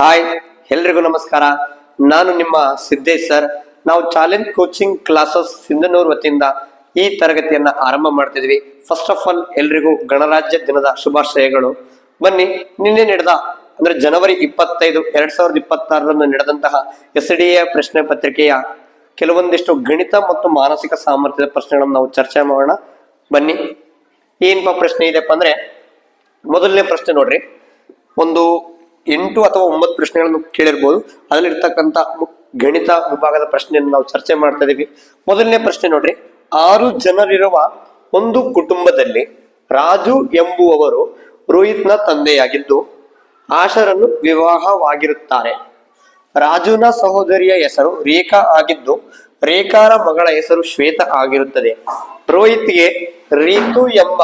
Hi, ಎಲ್ರಿಗೂ ನಮಸ್ಕಾರ. ನಾನು ನಿಮ್ಮ ಸಿದ್ದೇಶ್ ಸರ್. ನಾವು ಚಾಲೆಂಜ್ ಕೋಚಿಂಗ್ ಕ್ಲಾಸಸ್ ಸಿಂಧನೂರ್ ವತಿಯಿಂದ ಈ ತರಗತಿಯನ್ನ ಆರಂಭ ಮಾಡ್ತಿದ್ವಿ. ಫಸ್ಟ್ ಆಫ್ ಆಲ್ ಎಲ್ರಿಗೂ ಗಣರಾಜ್ಯ ದಿನದ ಶುಭಾಶಯಗಳು. ಬನ್ನಿ, ನಿನ್ನೆ ನಡೆದ, ಅಂದ್ರೆ ಜನವರಿ ಇಪ್ಪತ್ತೈದು, ಎರಡ್ ಸಾವಿರದ ಇಪ್ಪತ್ತಾರರಂದು ನಡೆದಂತಹ ಎಸ್ ಡಿ ಎ ಪ್ರಶ್ನೆ ಪತ್ರಿಕೆಯ ಕೆಲವೊಂದಿಷ್ಟು ಗಣಿತ ಮತ್ತು ಮಾನಸಿಕ ಸಾಮರ್ಥ್ಯದ ಪ್ರಶ್ನೆಗಳನ್ನು ನಾವು ಚರ್ಚೆ ಮಾಡೋಣ. ಬನ್ನಿ ಏನಪ್ಪ ಪ್ರಶ್ನೆ ಇದೆಪ್ಪ ಅಂದ್ರೆ, ಮೊದಲನೇ ಪ್ರಶ್ನೆ ನೋಡ್ರಿ. ಒಂದು ಎಂಟು ಅಥವಾ ಒಂಬತ್ತು ಪ್ರಶ್ನೆಗಳನ್ನು ಕೇಳಿರ್ಬೋದು. ಅದರಲ್ಲಿರ್ತಕ್ಕಂಥ ಗಣಿತ ವಿಭಾಗದ ಪ್ರಶ್ನೆಯನ್ನು ನಾವು ಚರ್ಚೆ ಮಾಡ್ತಾ ಇದೀವಿ. ಮೊದಲನೇ ಪ್ರಶ್ನೆ ನೋಡ್ರಿ. ಆರು ಜನರಿರುವ ಒಂದು ಕುಟುಂಬದಲ್ಲಿ ರಾಜು ಎಂಬುವವರು ರೋಹಿತ್ನ ತಂದೆಯಾಗಿದ್ದು, ಆಶರನ್ನು ವಿವಾಹವಾಗಿರುತ್ತಾರೆ. ರಾಜುನ ಸಹೋದರಿಯ ಹೆಸರು ರೇಖಾ ಆಗಿದ್ದು, ರೇಖಾರ ಮಗಳ ಹೆಸರು ಶ್ವೇತ ಆಗಿರುತ್ತದೆ. ರೋಹಿತ್ಗೆ ರೀತು ಎಂಬ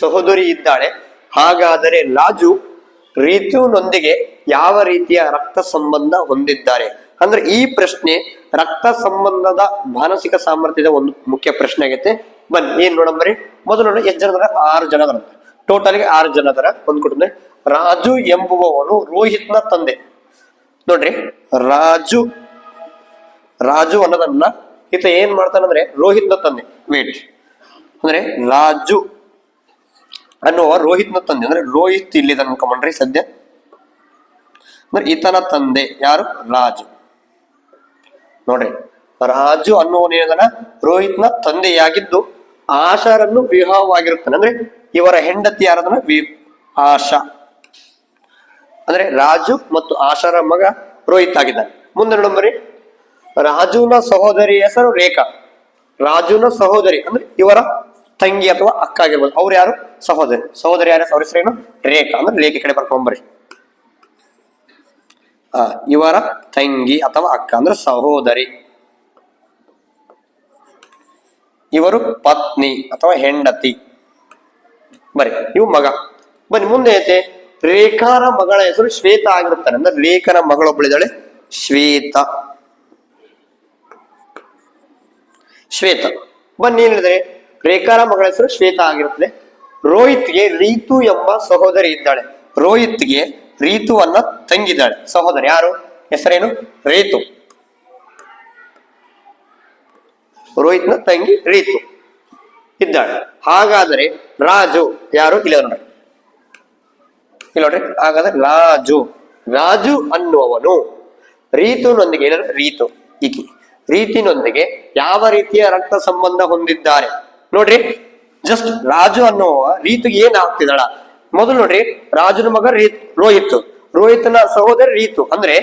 ಸಹೋದರಿ ಇದ್ದಾಳೆ. ಹಾಗಾದರೆ ರಾಜು ರೀತುನೊಂದಿಗೆ ಯಾವ ರೀತಿಯ ರಕ್ತ ಸಂಬಂಧ ಹೊಂದಿದ್ದಾರೆ? ಅಂದ್ರೆ ಈ ಪ್ರಶ್ನೆ ರಕ್ತ ಸಂಬಂಧದ ಮಾನಸಿಕ ಸಾಮರ್ಥ್ಯದ ಒಂದು ಮುಖ್ಯ ಪ್ರಶ್ನೆ ಆಗೈತೆ. ಬನ್ನಿ, ಏನ್ ನೋಡಂಬರಿ ಮೊದಲು ನೋಡಿ ಎಷ್ಟು ಜನದರ? ಆರು ಜನ ಟೋಟಲ್ ಟೋಟಲ್ಗೆ ಆರು ಜನ ಅದರ ಒಂದು ಕುಟುಂಬ ರಾಜು ಎಂಬುವವನು ರೋಹಿತ್ನ ತಂದೆ. ನೋಡ್ರಿ, ರಾಜು ರಾಜು ಅನ್ನೋದನ್ನ ಈತ ಏನ್ ಮಾಡ್ತಾನಂದ್ರೆ ರೋಹಿತ್ನ ತಂದೆ. ವೇಟ್ ಅಂದ್ರೆ ರಾಜು ಅನ್ನುವ ರೋಹಿತ್ನ ತಂದೆ, ಅಂದ್ರೆ ರೋಹಿತ್ ಇಲ್ಲಿ ಅನ್ಕೊಂಡ್ರಿ ಸದ್ಯ. ಅಂದ್ರೆ ಈತನ ತಂದೆ ಯಾರು? ರಾಜು. ನೋಡ್ರಿ, ರಾಜು ಅನ್ನುವನೇದನ ರೋಹಿತ್ನ ತಂದೆಯಾಗಿದ್ದು ಆಶಾರನ್ನು ವಿವಾಹವಾಗಿರುತ್ತಾನೆ. ಅಂದ್ರೆ ಇವರ ಹೆಂಡತಿ ಯಾರದನ್ನ ವಿ, ಆಶಾ. ಅಂದ್ರೆ ರಾಜು ಮತ್ತು ಆಶಾರ ಮಗ ರೋಹಿತ್ ಆಗಿದ್ದಾನೆ ಮುಂದೆ ನೋಡಂಬರಿ ರಾಜುನ ಸಹೋದರಿ ಹೆಸರು ರೇಖಾ. ರಾಜುನ ಸಹೋದರಿ, ಅಂದ್ರೆ ಇವರ ತಂಗಿ ಅಥವಾ ಅಕ್ಕ ಆಗಿರ್ಬೋದು. ಅವ್ರು ಯಾರು? ಸಹೋದರಿ. ಸಹೋದರಿ ಯಾರು? ಅವ್ರ ಹೆಸರೇನು ರೇಖಾ. ಅಂದ್ರೆ ರೇಖೆ ಕಡೆ ಬರ್ಕೊಂಬರಿ ಆ, ಇವರ ತಂಗಿ ಅಥವಾ ಅಕ್ಕ ಅಂದ್ರೆ ಸಹೋದರಿ. ಇವರು ಪತ್ನಿ ಅಥವಾ ಹೆಂಡತಿ. ಬರಿ ಇವು ಮಗ. ಬನ್ನಿ, ಮುಂದೆ ಐತೆ. ರೇಖಾರ ಮಗಳ ಹೆಸರು ಶ್ವೇತ ಆಗಿರುತ್ತಾರೆ ಅಂದ್ರೆ ರೇಖನ ಮಗಳೊಬ್ಬಳಿದಾಳೆ ಶ್ವೇತ. ಶ್ವೇತ. ಬನ್ನಿ ಹೇಳಿದ್ರೆ? ರೇಖಾರ ಮಗಳ ಹೆಸರು ಶ್ವೇತ ಆಗಿರುತ್ತದೆ. ರೋಹಿತ್ಗೆ ರೀತು ಎಂಬ ಸಹೋದರಿ ಇದ್ದಾಳೆ. ರೋಹಿತ್ಗೆ ರೀತುವನ್ನ ತಂಗಿದ್ದಾಳೆ. ಸಹೋದರಿ ಯಾರು? ಹೆಸರೇನು? ರೀತು. ರೋಹಿತ್ನ ತಂಗಿ ರೀತು ಇದ್ದಾಳೆ. ಹಾಗಾದರೆ ರಾಜು ಯಾರು? ಇಲ್ಲ ನೋಡ್ರಿ ಇಲ್ಲ ನೋಡ್ರಿ. ಹಾಗಾದ್ರೆ ರಾಜು. ರಾಜು ಅನ್ನುವವನು. ರೀತುನೊಂದಿಗೆ ರೀತು. ಈಕಿ. ರೀತಿನೊಂದಿಗೆ ಯಾವ ರೀತಿಯ ರಕ್ತ ಸಂಬಂಧ ಹೊಂದಿದ್ದಾರೆ? ನೋಡ್ರಿ ಜಸ್ಟ್ ರಾಜು ಅನ್ನೋ ರೀತಿಗೆ ಏನ್ ಆಗ್ತಿದ್ದಾಳ? ಮೊದಲು ನೋಡ್ರಿ, ರಾಜುನ ಮಗ ರೀತ್ ರೋಹಿತ್. ರೋಹಿತ್ನ ಸಹೋದರಿ ರೀತು. ಅಂದ್ರೆ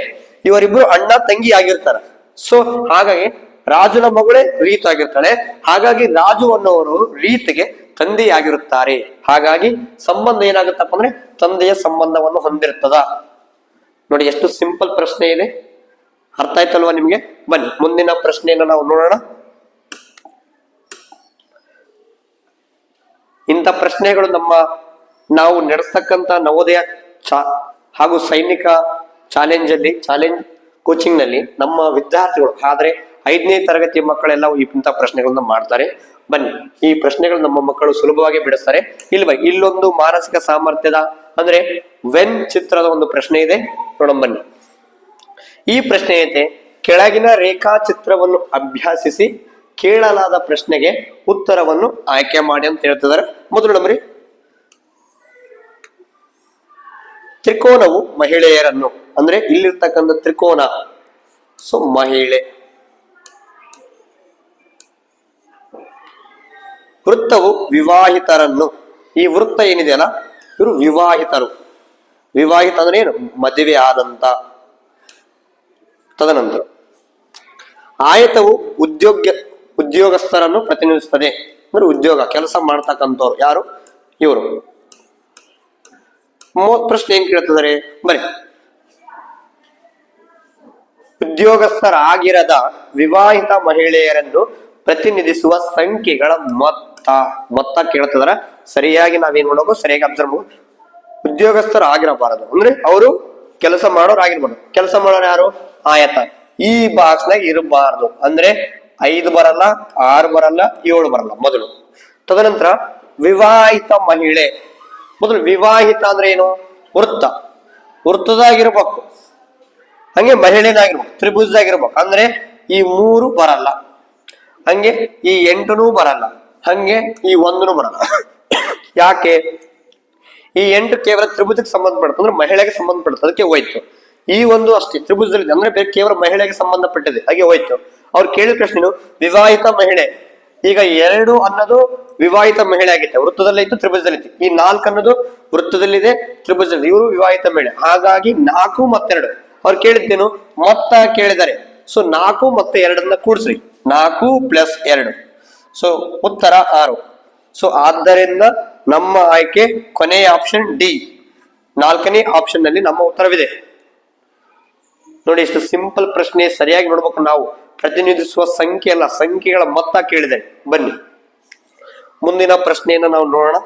ಇವರಿಬ್ರು ಅಣ್ಣ, ತಂಗಿ ಆಗಿರ್ತಾರ. ಸೊ ಹಾಗಾಗಿ ರಾಜುನ ಮಗಳೇ ರೀತು ಆಗಿರ್ತಾಳೆ. ಹಾಗಾಗಿ ರಾಜು ಅನ್ನೋರು ರೀತಿಗೆ ತಂದೆಯಾಗಿರುತ್ತಾರೆ ಹಾಗಾಗಿ ಸಂಬಂಧ ಏನಾಗುತ್ತಪ್ಪ ಅಂದ್ರೆ ತಂದೆಯ ಸಂಬಂಧವನ್ನು ಹೊಂದಿರ್ತದ. ನೋಡಿ, ಎಷ್ಟು ಸಿಂಪಲ್ ಪ್ರಶ್ನೆ ಇದೆ. ಅರ್ಥ ಆಯ್ತಲ್ವಾ ನಿಮ್ಗೆ? ಬನ್ನಿ, ಮುಂದಿನ ಪ್ರಶ್ನೆಯನ್ನು ನಾವು ನೋಡೋಣ. ಇಂಥ ಪ್ರಶ್ನೆಗಳು ನಮ್ಮ ನಾವು ನಡೆಸ್ತಕ್ಕಂಥ ನವೋದಯ ಚಾ ಹಾಗೂ ಸೈನಿಕ ಚಾಲೆಂಜ್ ಅಲ್ಲಿ ಚಾಲೆಂಜ್ ಕೋಚಿಂಗ್ನಲ್ಲಿ ನಮ್ಮ ವಿದ್ಯಾರ್ಥಿಗಳು, ಆದ್ರೆ ಐದನೇ ತರಗತಿ ಮಕ್ಕಳೆಲ್ಲ ಇಂಥ ಪ್ರಶ್ನೆಗಳನ್ನ ಮಾಡ್ತಾರೆ. ಬನ್ನಿ, ಈ ಪ್ರಶ್ನೆಗಳು ನಮ್ಮ ಮಕ್ಕಳು ಸುಲಭವಾಗಿ ಬಿಡಿಸ್ತಾರೆ. ಇಲ್ವ, ಇಲ್ಲೊಂದು ಮಾನಸಿಕ ಸಾಮರ್ಥ್ಯದ, ಅಂದ್ರೆ ವೆನ್ ಚಿತ್ರದ ಒಂದು ಪ್ರಶ್ನೆ ಇದೆ. ನೋಡೋಣ ಬನ್ನಿ. ಈ ಪ್ರಶ್ನೆ ಐತೆ, ಕೆಳಗಿನ ರೇಖಾಚಿತ್ರವನ್ನು ಅಭ್ಯಾಸಿಸಿ ಕೇಳಲಾದ ಪ್ರಶ್ನೆಗೆ ಉತ್ತರವನ್ನು ಆಯ್ಕೆ ಮಾಡಿ ಅಂತ ಹೇಳ್ತಿದ್ದಾರೆ. ಮೊದಲು ನಮ್ರಿ ತ್ರಿಕೋನವು ಮಹಿಳೆಯರನ್ನು, ಅಂದ್ರೆ ಇಲ್ಲಿರ್ತಕ್ಕಂಥ ತ್ರಿಕೋನ. ಸೊ, ಮಹಿಳೆ. ವೃತ್ತವು ವಿವಾಹಿತರನ್ನು, ಈ ವೃತ್ತ ಏನಿದೆಯಲ್ಲ? ಇವರು ವಿವಾಹಿತರು. ವಿವಾಹಿತ ಅಂದ್ರೆ ಏನು? ಮದುವೆ ಆದಂತ. ತದನಂತರ, ಆಯತವು ಉದ್ಯೋಗ ಉದ್ಯೋಗಸ್ಥರನ್ನು ಪ್ರತಿನಿಧಿಸುತ್ತದೆ. ಅಂದ್ರೆ ಉದ್ಯೋಗ, ಕೆಲಸ ಮಾಡ್ತಕ್ಕಂಥವ್ರು ಯಾರು? ಇವರು. ಮೂವತ್ ಪ್ರಶ್ನೆ ಏನ್ ಕೇಳ್ತಿದ್ದಾರೆ? ಬರೀ ಉದ್ಯೋಗಸ್ಥರಾಗಿರದ ವಿವಾಹಿತ ಮಹಿಳೆಯರನ್ನು ಪ್ರತಿನಿಧಿಸುವ ಸಂಖ್ಯೆಗಳ ಮೊತ್ತ. ಮೊತ್ತ ಕೇಳ್ತಿದಾರ ಸರಿಯಾಗಿ ನಾವೇನ್ ಮಾಡಬೇಕು ಸರಿಯಾಗಿ ಅಬ್ಸರ್ವ್ ಮಾಡ್ಬೇಕು ಉದ್ಯೋಗಸ್ಥರಾಗಿರಬಾರದು. ಅಂದ್ರೆ ಅವರು ಕೆಲಸ ಮಾಡೋರು ಆಗಿರ್ಬಾರ್ದು ಕೆಲಸ ಮಾಡೋರು ಯಾರು? ಆಯತ. ಈ ಬಾಕ್ಸ್ ನಾಗ ಇರಬಾರ್ದು. ಅಂದ್ರೆ ಐದು ಬರಲ್ಲ, ಆರು ಬರಲ್ಲ, ಏಳು ಬರಲ್ಲ ಮೊದಲು. ತದನಂತರ ವಿವಾಹಿತ ಮಹಿಳೆ. ಮೊದಲು ವಿವಾಹಿತ ಅಂದ್ರೆ ಏನು? ವೃತ್ತ. ವೃತ್ತದಾಗಿರ್ಬೇಕು. ಹಂಗೆ ಮಹಿಳೆನಾಗಿರ್ಬೇಕು, ತ್ರಿಭುಜದಾಗಿರ್ಬೇಕು. ಅಂದ್ರೆ ಈ ಮೂರು ಬರಲ್ಲ. ಹಂಗೆ ಈ ಎಂಟುನೂ ಬರಲ್ಲ. ಹಂಗೆ ಈ ಒಂದನು ಬರಲ್ಲ. ಯಾಕೆ? ಈ ಎಂಟು ಕೇವಲ ತ್ರಿಭುಜಕ್ಕೆ ಸಂಬಂಧಪಡುತ್ತೆ. ಅಂದ್ರೆ ಮಹಿಳೆಗೆ ಸಂಬಂಧಪಡುತ್ತೆ. ಅದಕ್ಕೆ ಹೋಯ್ತು. ಈ ಒಂದು ಅಷ್ಟೇ ತ್ರಿಭುಜದಲ್ಲಿ ಅಂದ್ರೆ ಕೇವಲ ಮಹಿಳೆಗೆ ಸಂಬಂಧಪಟ್ಟಿದೆ. ಹಾಗೆ ಹೋಯ್ತು. ಅವ್ರು ಕೇಳಿದ ಪ್ರಶ್ನೆನು ವಿವಾಹಿತ ಮಹಿಳೆ. ಈಗ ಎರಡು ಅನ್ನೋದು ವಿವಾಹಿತ ಮಹಿಳೆ ಆಗಿತ್ತು. ವೃತ್ತದಲ್ಲಿ ಇತ್ತು, ತ್ರಿಭುಜದಲ್ಲಿ ಇತ್ತು. ಈ ನಾಲ್ಕು ಅನ್ನೋದು ವೃತ್ತದಲ್ಲಿದೆ, ತ್ರಿಭುಜದಲ್ಲಿ. ಇವರು ವಿವಾಹಿತ ಮಹಿಳೆ. ಹಾಗಾಗಿ ನಾಲ್ಕು ಮತ್ತೆರಡು. ಅವ್ರು ಕೇಳಿದ್ದೇನು? ಮೊತ್ತ ಕೇಳಿದ್ದಾರೆ. ಸೊ ನಾಲ್ಕು ಮತ್ತೆ ಎರಡನ್ನ ಕೂಡಿಸ್ರಿ. ನಾಲ್ಕು ಪ್ಲಸ್ ಎರಡು. ಸೊ ಉತ್ತರ ಆರು. ಸೊ ಆದ್ದರಿಂದ ನಮ್ಮ ಆಯ್ಕೆ ಕೊನೆಯ ಆಪ್ಷನ್ ಡಿ ನಾಲ್ಕನೇ ಆಪ್ಷನ್ನಲ್ಲಿ ನಮ್ಮ ಉತ್ತರವಿದೆ. ನೋಡಿ, ಇಷ್ಟು ಸಿಂಪಲ್ ಪ್ರಶ್ನೆ ಸರಿಯಾಗಿ ನೋಡ್ಬೇಕು ನಾವು. ಪ್ರತಿನಿಧಿಸುವ ಸಂಖ್ಯೆ ಅಲ್ಲ, ಸಂಖ್ಯೆಗಳ ಮೊತ್ತ ಕೇಳಿದೆ. ಬನ್ನಿ. ಮುಂದಿನ ಪ್ರಶ್ನೆಯನ್ನು ನಾವು ನೋಡೋಣ.